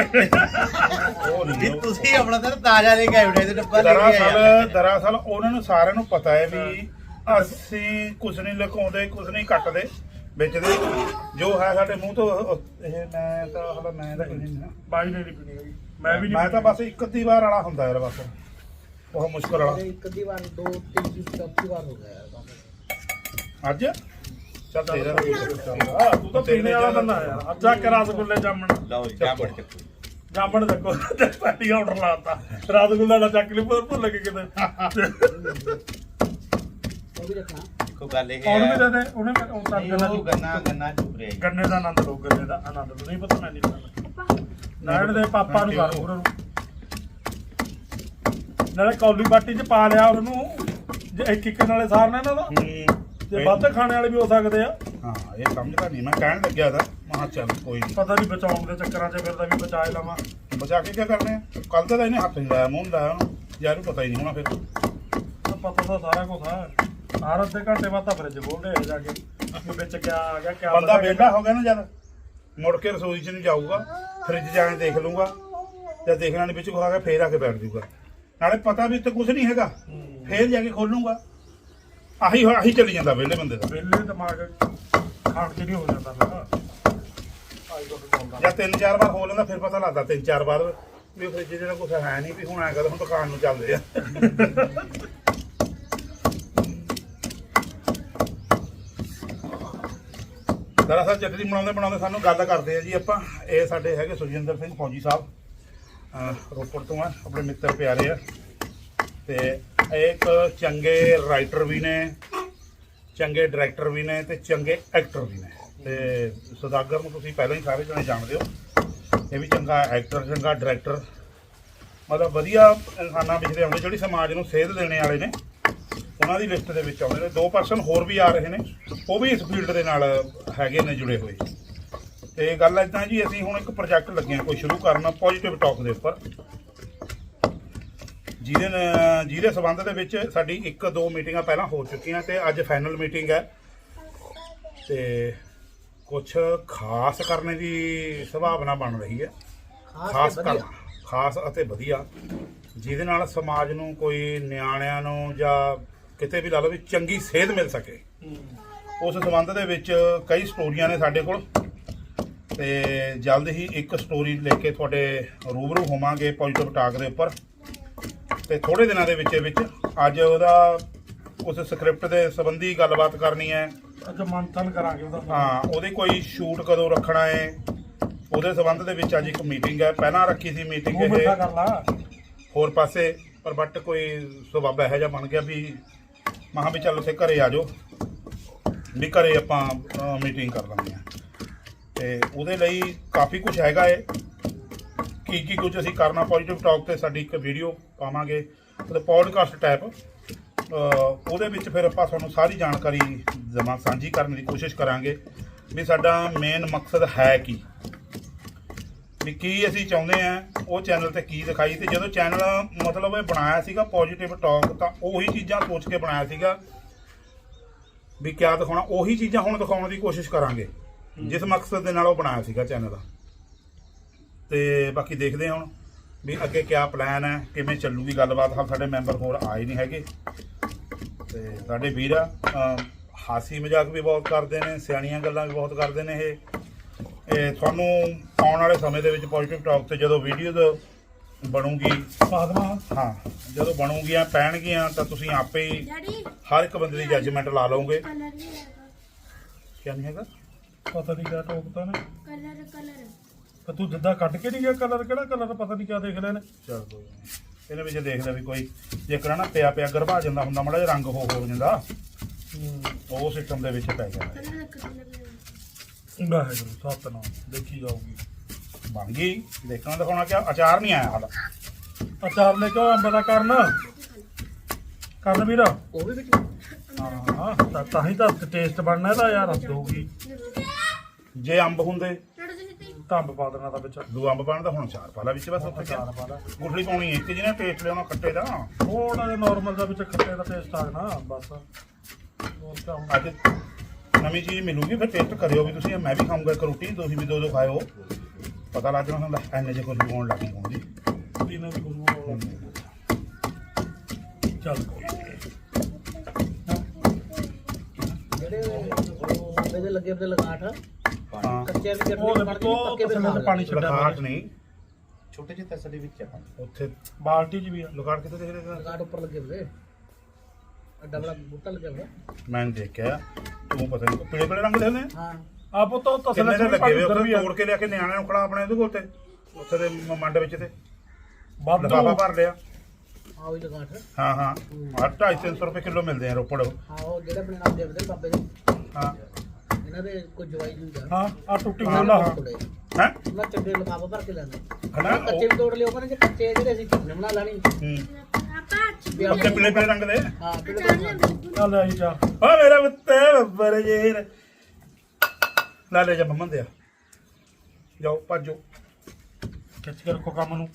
ਉਹ ਨਹੀਂ ਤੁਸੀਂ ਆਪਣਾ ਤਾਂ ਤਾਜ਼ਾ ਲੈ ਕੇ ਆਏ ਡੱਬਾ ਲੈ ਕੇ ਆਏ ਦਰਅਸਲ ਉਹਨਾਂ ਨੂੰ ਸਾਰਿਆਂ ਨੂੰ ਪਤਾ ਹੈ ਵੀ ਅਸੀਂ ਕੁਝ ਨਹੀਂ ਲੁਕਾਉਂਦੇ ਕੁਝ ਨਹੀਂ ਕੱਟਦੇ ਵੇਚਦੇ। ਜੋ ਹੈ ਸਾਡੇ ਮੂੰਹ ਤੋਂ ਇਹ ਮੈਂ ਤਾਂ ਹਲਾ ਮੈਂ ਤਾਂ ਨਹੀਂ ਨਾ। ਬਾਈ ਨੇ ਨਹੀਂ ਪੀਣੀ ਹੈਗੀ। ਮੈਂ ਵੀ ਨਹੀਂ ਮੈਂ ਤਾਂ ਬਸ ਇੱਕ ਅੱਧੀ ਵਾਰ ਵਾਲਾ ਹੁੰਦਾ ਯਾਰ ਬਸ। ਬਹੁਤ ਮੁਸ਼ਕਲ ਵਾਲਾ। ਇੱਕ ਅੱਧੀ ਵਾਰ ਦੋ ਤਿੰਨ ਜੀ ਚੌਥੀ ਵਾਰ ਹੋ ਗਿਆ ਯਾਰ ਅੱਜ? ਚੱਲ ਤੇਰਾ ਵੀ ਤੂੰ ਤਾਂ ਪੀਣੇ ਵਾਲਾ ਬੰਦਾ ਯਾਰ। ਅੱਛਾ ਕਿ ਰਸਗੁੱਲੇ ਜਾਮਣ। ਲਓ ਜੀ ਬੜ ਚੱਕੋ। ਜਾਮਣ ਦੇਖੋ ਤੇ ਪਹਿਲੀ ਆਰਡਰ ਲਾਤਾ। ਰਸਗੁੱਲਾ ਦਾ ਚੱਕ ਲਈ ਭੁੱਲ ਕੇ ਕਿਤੇ। ਉਹ ਵੀ ਰੱਖਣਾ। ਦੇਖੋ ਗੱਲ ਇਹ ਉਹਨੂੰ ਵੀ ਹੈ ਦੇ ਦੇ ਉਹਨੇ ਮੈਂ ਉਹ ਤਾਂ ਗੰਨਾ ਗੰਨਾ ਚੁੱਪ ਰਿਹਾ ਗੰਨੇ ਦਾ ਆਨੰਦ ਲੋ ਗੰਨੇ ਦਾ ਆਨੰਦ ਲਓ। ਨਹੀਂ ਪਤਾ ਮੈਂ ਨਹੀਂ ਪਤਾ ਨਾਇਣ ਦੇ ਪਾਪਾ ਨੂੰ ਕਰ ਉਹਨਾਂ ਨੂੰ। ਨਾਲੇ ਕੌਲੀ ਬਾਟੀ ਚ ਪਾ ਲਿਆ ਉਹਨੂੰ। ਜੇ ਇੱਕ ਇੱਕ ਨਾਲੇ ਸਾਰਨਾ ਇਹਨਾਂ ਦਾ। ਤੇ ਵੱਧ ਖਾਣੇ ਵਾਲੇ ਵੀ ਹੋ ਸਕਦੇ ਆ। ਹਾਂ ਇਹ ਸਮਝਦਾ ਨਹੀਂ ਮੈਂ ਕਹਿਣ ਲੱਗਿਆ ਤਾਂ। ਮਹਾ ਚੱਲ ਕੋਈ ਨਹੀਂ ਪਤਾ ਨਹੀਂ ਬਚਾਉਣ ਦੇ ਚੱਕਰਾਂ 'ਚ ਫਿਰਦਾ ਵੀ ਬਚਾ ਹੀ ਲਵਾਂ। ਬਚਾ ਕੇ ਕੀ ਕਰਨੇ ਕੱਲ ਤਾਂ ਇਹਨੇ ਹੱਥ ਨਹੀਂ ਲਾਇਆ ਮੂੰਹ ਨੀ ਲਾਇਆ ਉਹਨੂੰ। ਯਾਰ ਨੂੰ ਪਤਾ ਹੀ ਨਹੀਂ ਹੋਣਾ ਫਿਰ। ਪਤਾ ਤਾਂ ਸਾਰਾ ਕੁਝ ਆ। ਹਰ ਅੱਧੇ ਘੰਟੇ ਬਾਅਦ ਤਾਂ ਫਰਿੱਜ ਖੋਲਦੇ ਜਾ ਕੇ। ਵਿੱਚ ਕਿਆ ਆ ਗਿਆ ਕਿਆ ਬੰਦਾ ਵਿਹਲਾ ਹੋ ਗਿਆ ਨਾ ਜਦ। ਮੁੜ ਕੇ ਰਸੋਈ 'ਚ ਨਹੀਂ ਜਾਊਗਾ ਫ੍ਰਿਜ ਜਾ ਕੇ ਦੇਖ ਲੂੰਗਾ ਜਾਂ ਦੇਖਣਾ ਨਹੀਂ ਵਿੱਚ ਕੋ ਆ ਗਿਆ ਫੇਰ ਆ ਕੇ ਬੈਠ ਜਾਊਗਾ ਨਾਲੇ ਪਤਾ ਵੀ ਉੱਤੇ ਕੁਝ ਨਹੀਂ ਹੈਗਾ ਫੇਰ ਜਾ ਕੇ ਖੋਲੂੰਗਾ। ਆਹੀ ਆਹੀ ਚੱਲੀ ਜਾਂਦਾ ਵਿਹਲੇ ਬੰਦੇ ਦਾ। ਵਿਹਲੇ ਦਿਮਾਗ ਖਾਣ ਕੇ ਨਹੀਂ ਹੋ ਜਾਂਦਾ ਬੋਲਦਾ ਜਾਂ ਤਿੰਨ ਚਾਰ ਵਾਰ ਹੋ ਲੈਂਦਾ ਫਿਰ ਪਤਾ ਲੱਗਦਾ ਤਿੰਨ ਚਾਰ ਵਾਰ ਵੀ ਫ੍ਰਿਜ ਜਿਹੜਾ ਕੁਝ ਹੈ ਨਹੀਂ ਵੀ ਹੁਣ ਐਂ ਕਰ ਹੁਣ ਦੁਕਾਨ ਨੂੰ ਚੱਲਦੇ ਆ। ਦਰਅਸਲ ਚਟਨੀ ਬਣਾਉਂਦੇ ਬਣਾਉਂਦੇ ਸਾਨੂੰ ਗੱਲ ਕਰਦੇ ਆ ਜੀ ਆਪਾਂ। ਇਹ ਸਾਡੇ ਹੈਗੇ ਸੁਖਜਿੰਦਰ ਸਿੰਘ ਫੌਜੀ ਸਾਹਿਬ ਰੋਪੜ ਤੋਂ ਆ, ਆਪਣੇ ਮਿੱਤਰ ਪਿਆਰੇ ਆ। ਤੇ ਇਹ ਇੱਕ ਚੰਗੇ ਰਾਈਟਰ ਵੀ ਨੇ, ਚੰਗੇ ਡਾਇਰੈਕਟਰ ਵੀ ਨੇ ਤੇ ਚੰਗੇ ਐਕਟਰ ਵੀ ਨੇ। ਤੇ ਸੁਦਾਗਰ ਨੂੰ ਤੁਸੀਂ ਪਹਿਲਾਂ ਹੀ ਸਾਰੇ ਜਣੇ ਜਾਣਦੇ ਹੋ। ਇਹ ਵੀ ਚੰਗਾ ਐਕਟਰ ਚੰਗਾ ਡਾਇਰੈਕਟਰ ਮਤਲਬ ਵਧੀਆ ਇਨਸਾਨਾਂ ਵਿੱਚ ਆਉਂਦੇ, ਜਿਹੜੀ ਸਮਾਜ ਨੂੰ ਸੇਧ ਦੇਣੇ ਵਾਲੇ ਨੇ। ਉਹਨਾਂ ਦੀ ਲਿਸਟ ਦੇ ਵਿੱਚ ਆਉਂਦੇ ਨੇ। ਦੋ ਪਰਸਨ ਹੋਰ ਵੀ ਆ ਰਹੇ ਨੇ। ਉਹ ਵੀ ਇਸ ਫੀਲਡ ਦੇ ਨਾਲ ਹੈਗੇ ਨੇ ਜੁੜੇ ਹੋਏ। ਤੇ ਗੱਲ ਇਦਾਂ ਜੀ ਅਸੀਂ ਹੁਣ ਇੱਕ ਪ੍ਰੋਜੈਕਟ ਲੱਗੇ ਹਾਂ ਕੋਈ ਸ਼ੁਰੂ ਕਰਨਾ ਪੋਜ਼ਿਟਿਵ ਟਾਕ ਦੇ ਉੱਪਰ। ਜਿਹਦੇ ਜਿਹਦੇ ਸਬੰਧ ਦੇ ਵਿੱਚ ਸਾਡੀ ਇੱਕ ਦੋ ਮੀਟਿੰਗਾਂ ਪਹਿਲਾਂ ਹੋ ਚੁੱਕੀਆਂ ਤੇ ਅੱਜ ਫਾਈਨਲ ਮੀਟਿੰਗ ਹੈ। ਤੇ ਕੁਝ ਖਾਸ ਕਰਨੇ ਦੀ ਸੰਭਾਵਨਾ ਬਣ ਰਹੀ ਹੈ। ਖਾਸ ਕਰ ਖਾਸ ਅਤੇ ਵਧੀਆ। ਜਿਹਦੇ ਨਾਲ ਸਮਾਜ ਨੂੰ ਕੋਈ ਨਿਆਣਿਆਂ ਨੂੰ ਜਾਂ ਕਿਤੇ ਵੀ ਲਾ ਲਓ ਵੀ ਚੰਗੀ ਸੇਧ ਮਿਲ ਸਕੇ। ਉਸ ਸੰਬੰਧ ਦੇ ਵਿੱਚ ਕਈ ਸਟੋਰੀਆਂ ਨੇ ਸਾਡੇ ਕੋਲ। ਤੇ ਜਲਦ ਹੀ ਇੱਕ ਸਟੋਰੀ ਲੈ ਕੇ ਤੁਹਾਡੇ ਰੂਬਰੂ ਹੋਵਾਂਗੇ ਪੋਜ਼ਿਟਿਵ ਟਾਕ ਦੇ ਉੱਪਰ। ਤੇ ਥੋੜੇ ਦਿਨਾਂ ਦੇ ਵਿੱਚ ਵਿੱਚ ਅੱਜ ਉਹਦਾ ਉਸ ਸਕ੍ਰਿਪਟ ਦੇ ਸੰਬੰਧੀ ਗੱਲਬਾਤ ਕਰਨੀ ਹੈ। ਅੱਜ ਮੰਥਨ ਕਰਾਂਗੇ ਉਹਦਾ। ਹਾਂ ਉਹਦੇ ਕੋਈ ਸ਼ੂਟ ਕਦੋਂ ਰੱਖਣਾ ਹੈ? ਉਹਦੇ ਸੰਬੰਧ ਦੇ ਵਿੱਚ ਅੱਜ ਇੱਕ ਮੀਟਿੰਗ ਹੈ। ਪਹਿਲਾਂ ਰੱਖੀ ਸੀ ਮੀਟਿੰਗ ਇਹ। ਹੋਰ ਪਾਸੇ ਪਰ ਬਟ ਕੋਈ ਸਬੱਬ ਇਹੋ ਜਿਹਾ ਬਣ ਗਿਆ ਵੀ ਮਹਾਂ ਵੀ ਚੱਲ ਉੱਥੇ ਘਰੇ ਆ ਜਾਓ। ਵੀ ਘਰੇ ਆਪਾਂ ਮੀਟਿੰਗ ਕਰ ਲਾਂਗੇ ਆ ਤੇ ਉਹਦੇ ਲਈ ਕਾਫੀ ਕੁਝ ਹੈਗਾ ਏ। ਕੀ ਕੀ ਕੁਝ ਅਸੀਂ ਕਰਨਾ ਪੋਜ਼ਿਟਿਵ ਟਾਕ ਤੇ ਸਾਡੀ ਇੱਕ ਵੀਡੀਓ ਪਾਵਾਂਗੇ। ਮਤਲਬ ਪੋਡਕਾਸਟ ਟਾਈਪ ਉਹਦੇ ਵਿੱਚ ਫਿਰ ਆਪਾਂ ਤੁਹਾਨੂੰ ਸਾਰੀ ਜਾਣਕਾਰੀ ਜਮਾ ਸਾਂਝੀ ਕਰਨ ਦੀ ਕੋਸ਼ਿਸ਼ ਕਰਾਂਗੇ ਵੀ ਸਾਡਾ ਮੇਨ ਮਕਸਦ ਹੈ ਕੀ। ਵੀ ਕੀ ਅਸੀਂ ਚਾਹੁੰਦੇ ਆ, ਉਹ ਚੈਨਲ ਤੇ ਕੀ ਦਿਖਾਈ ਤੇ ਜਦੋਂ ਚੈਨਲ ਮਤਲਬ ਇਹ ਬਣਾਇਆ ਸੀਗਾ ਪੋਜੀਟਿਵ ਟਾਕ ਤਾਂ ਉਹੀ ਚੀਜ਼ਾਂ ਸੋਚ ਕੇ ਬਣਾਇਆ ਸੀਗਾ ਵੀ ਕਿਆ ਦਿਖਾਉਣਾ, ਉਹੀ ਚੀਜ਼ਾਂ ਹੁਣ ਦਿਖਾਉਣ ਦੀ ਕੋਸ਼ਿਸ਼ ਕਰਾਂਗੇ, ਜਿਸ ਮਕਸਦ ਦੇ ਨਾਲ ਉਹ ਬਣਾਇਆ ਸੀਗਾ ਚੈਨਲ ਤੇ ਬਾਕੀ ਦੇਖਦੇ ਹਾਂ ਹੁਣ ਵੀ ਅੱਗੇ ਕਿਆ ਪਲਾਨ ਹੈ, ਕਿਵੇਂ ਚੱਲੂਗੀ ਗੱਲਬਾਤ। ਹਾਲ ਸਾਡੇ ਮੈਂਬਰ ਹੋਰ ਆਏ ਨਹੀਂ ਹੈਗੇ। ਤੇ ਸਾਡੇ ਵੀਰ ਹਾਸੀ ਮਜ਼ਾਕ ਵੀ ਬਹੁਤ ਕਰਦੇ ਨੇ, ਸਿਆਣੀਆਂ ਗੱਲਾਂ ਵੀ ਬਹੁਤ ਕਰਦੇ ਨੇ ਇਹ ਤੁਹਾਨੂੰ ਆਉਣ ਵਾਲੇ ਸਮੇਂ ਦੇ ਵਿੱਚ ਪੋਜ਼ਿਟਿਵ ਟਾਕ ਤੇ ਜਦੋਂ ਵੀਡੀਓਜ਼ ਬਣੂਗੀ ਸਾਧਨਾ ਹਾਂ ਜਦੋਂ ਬਣੂਗੀਆਂ ਪੈਣਗੀਆਂ ਤਾਂ ਤੁਸੀਂ ਆਪੇ ਹੀ ਹਰ ਇੱਕ ਬੰਦੇ ਦੀ ਜੱਜਮੈਂਟ ਲਾ ਲਓਗੇ। ਕਲਰ ਨਹੀਂ ਹੈਗਾ। ਕਿਆ ਨਹੀਂ ਹੈਗਾ? ਪਤਾ ਨਹੀਂ ਕਿਆ ਟੋਕਤਾ ਨੇ ਕਲਰ ਕਲਰ ਤੇ ਤੂੰ ਜਿੱਦਾਂ ਕੱਢ ਕੇ ਨਹੀਂ ਗਿਆ ਕਲਰ ਕਿਹੜਾ ਕਲਰ ਪਤਾ ਨਹੀਂ ਕਿਆ ਦੇਖ ਲਿਆ ਨੇ ਚਲ ਕੋਈ ਨੀ। ਇਹਦੇ ਵਿੱਚ ਦੇਖ ਲੈ ਵੀ ਕੋਈ ਜੇਕਰ ਨਾ ਪਿਆ ਪਿਆ ਗਰਭਾ ਜਾਂਦਾ ਹੁੰਦਾ ਮਾੜਾ ਜਿਹਾ ਰੰਗ ਹੋ ਹੋ ਜਾਂਦਾ ਉਹ ਸਿਸਟਮ ਦੇ ਵਿੱਚ ਪੈ ਗਿਆ। Colour colour Waheguru Satnam. ਦੇਖੀ ਜਾਊਗੀ। ਬਣ ਗਈ। ਦੇਖਣਾ ਦਿਖਾਉਣਾ ਕਿ ਅਚਾਰ ਨਹੀਂ ਆਇਆ ਹਾਲ ਅਚਾਰ ਲੈ ਕੇ ਅੰਬ ਦਾ ਕਰਨ। ਕਰਨ ਵੀਰ। ਉਹ ਵੀ ਵਿੱਚ। ਹਾਂ ਤਾਂ- ਤਾਂ ਹੀ ਤਾਂ ਟੇਸਟ ਬਣਨਾ ਇਹਦਾ ਯਾਰ ਹੋਊਗੀ ਜੇ ਅੰਬ ਹੁੰਦੇ ਤੀ ਤਾਂ ਅੰਬ ਪਾ ਦੇਣਾ ਤਾਂ ਵਿੱਚ। ਦੋ ਅੰਬ ਪਾਣ ਦਾ ਹੁਣ ਚਾਰ ਪਾ ਲਾ ਵਿੱਚ ਬਸ ਉੱਥੇ ਅਚਾਰ ਪਾ ਲੈ। ਗੁਠਲੀ ਪਾਉਣੀ ਹੈ ਇੱਕ ਜਿਹਨੇ ਟੇਸਟ ਲਿਆਉਣਾ ਖੱਟੇ ਦਾ। ਥੋੜਾ ਜਿਹਾ ਨਾਰਮਲ ਦਾ ਵਿੱਚ ਖੱਟੇ ਦਾ ਟੇਸਟ ਬਸ। ਕਿਆ ਹੁਣ। ਅੱਜ ਨਵੀਂ ਚੀਜ਼ ਮਿਲੂਗੀ ਫਿਰ ਟੇਸਟ ਕਰਿਓ ਵੀ ਤੁਸੀਂ ਮੈਂ ਵੀ ਖਾਊਂਗਾ ਇੱਕ ਰੋਟੀ ਤੁਸੀਂ ਵੀ ਦੋ ਦੋ ਖਾਇਓ। ਪਤਾ ਲੱਗ ਜਾਣਾ ਹੁੰਦਾ ਐਨੇ ਜੇ ਕੁਝ ਹੋਣ ਲੱਗੀ ਹੋਣ ਦੀ ਪੀਣੇ ਦੀ ਖੁਸ਼ਬੂ ਚੱਲ ਕੋਈ। ਜਿਹੜੇ ਲੱਗੇ ਲਗਾਠ ਹਾਂ। ਕੱਚੇ ਵੀ ਉਹ ਪੱਕੇ ਵੀ ਪਾਣੀ। ਨਹੀਂ। ਛੋਟੇ ਜਿਹੇ ਤਸਲੇ ਵਿੱਚ ਆਪਾਂ। ਉੱਥੇ ਬਾਲਟੀ 'ਚ ਵੀ ਆ। ਲਗਾਟ ਕਿੱਥੇ ਦੇਖ ਰਿਹਾ ਲਗਾਠ ਉੱਪਰ ਲੱਗੇ ਹੋਏ। ਅੱਡਾ ਬੜਾ ਬੂਟਾ ਲੱਗਿਆ ਹੋਇਆ। ਮੈਂ ਦੇਖਿਆ। ਤੂੰ ਪਤਾ ਨਹੀਂ ਪੀਲੇ ਪੀਲੇ ਰੰਗ ਦੇ ਹੁੰਦੇ ਆ ਹਾਂ। ਆਪੋ ਤਾਂ ਤਸਲੇ ਕਿੰਨੇ ਦੇ ਤੇ ਲੱਗੇ ਹੋਏ ਉੱਥੇ? ਤੋੜ ਕੇ ਲਿਆ ਕੇ ਨਿਆਣਿਆਂ ਨੂੰ ਖੜਾ ਆਪਣੇ ਉਹਦੇ ਕੋਲ ਤੇ? ਉੱਥੇ ਦੇ ਮ- ਮੰਡ ਵਿੱਚ ਤੇ? ਵਾਧੂ। ਲਫਾਫਾ ਭਰ ਲਿਆ। ਹਾਂ ਉਹ ਲਗਾਠ ਹਾਂ ਹਾਂ। ਆਹ 250 300 ਰੁਪਏ ਕਿਲੋ ਮਿਲਦੇ ਆ ਰੋਪੜ। ਹਾਂ ਉਹ ਜਿਹੜੇ ਆਪਣੇ ਨਾਲ ਦੇਵਦੇ ਬਾਬੇ ਦੇ। ਹਾਂ। ਇਹਨਾਂ ਦੇ ਕੋਈ ਜਵਾਈ ਨਹੀਂ ਹੁੰਦਾ। ਹਾਂ ਆ ਟੁੱਟੀ ਗੋਲਾ ਹਾਂ ਹੈ? ਉਹਨਾਂ ਚੰਗੇ ਲਫਾਫਾ ਭਰ ਕੇ ਲੈਂਦੇ ਹਨਾ ਕੱਚੇ ਵੀ ਤੋੜ ਲਿਓ ਕਹਿੰਦੇ ਜੇ ਕੱਚੇ ਜਿਹੜੇ ਅਸੀਂ ਚਟਨੀ ਬਣਾ ਲੈਣੀ। ਹੂੰ। ਆਪਾਂ ਵੀ ਆਪਣੇ ਪੀਲੇ ਪੀਲੇ ਰੰਗ ਦੇ। ਹਾਂ ਬਿਲਕੁਲ ਚੱਲ ਆਈ ਜਾ। ਓ ਮੇਰਾ ਬੱਤੇ ਬੱਬਰ ਜੇਰ ਲੈ ਲੈ ਜਾ ਮੰਮਨ ਦੇ ਆ। ਜਾਓ ਭੱਜੋ। ਖਿੱਚ ਕੇ ਰੱਖੋ ਕੰਮ ਨੂੰ।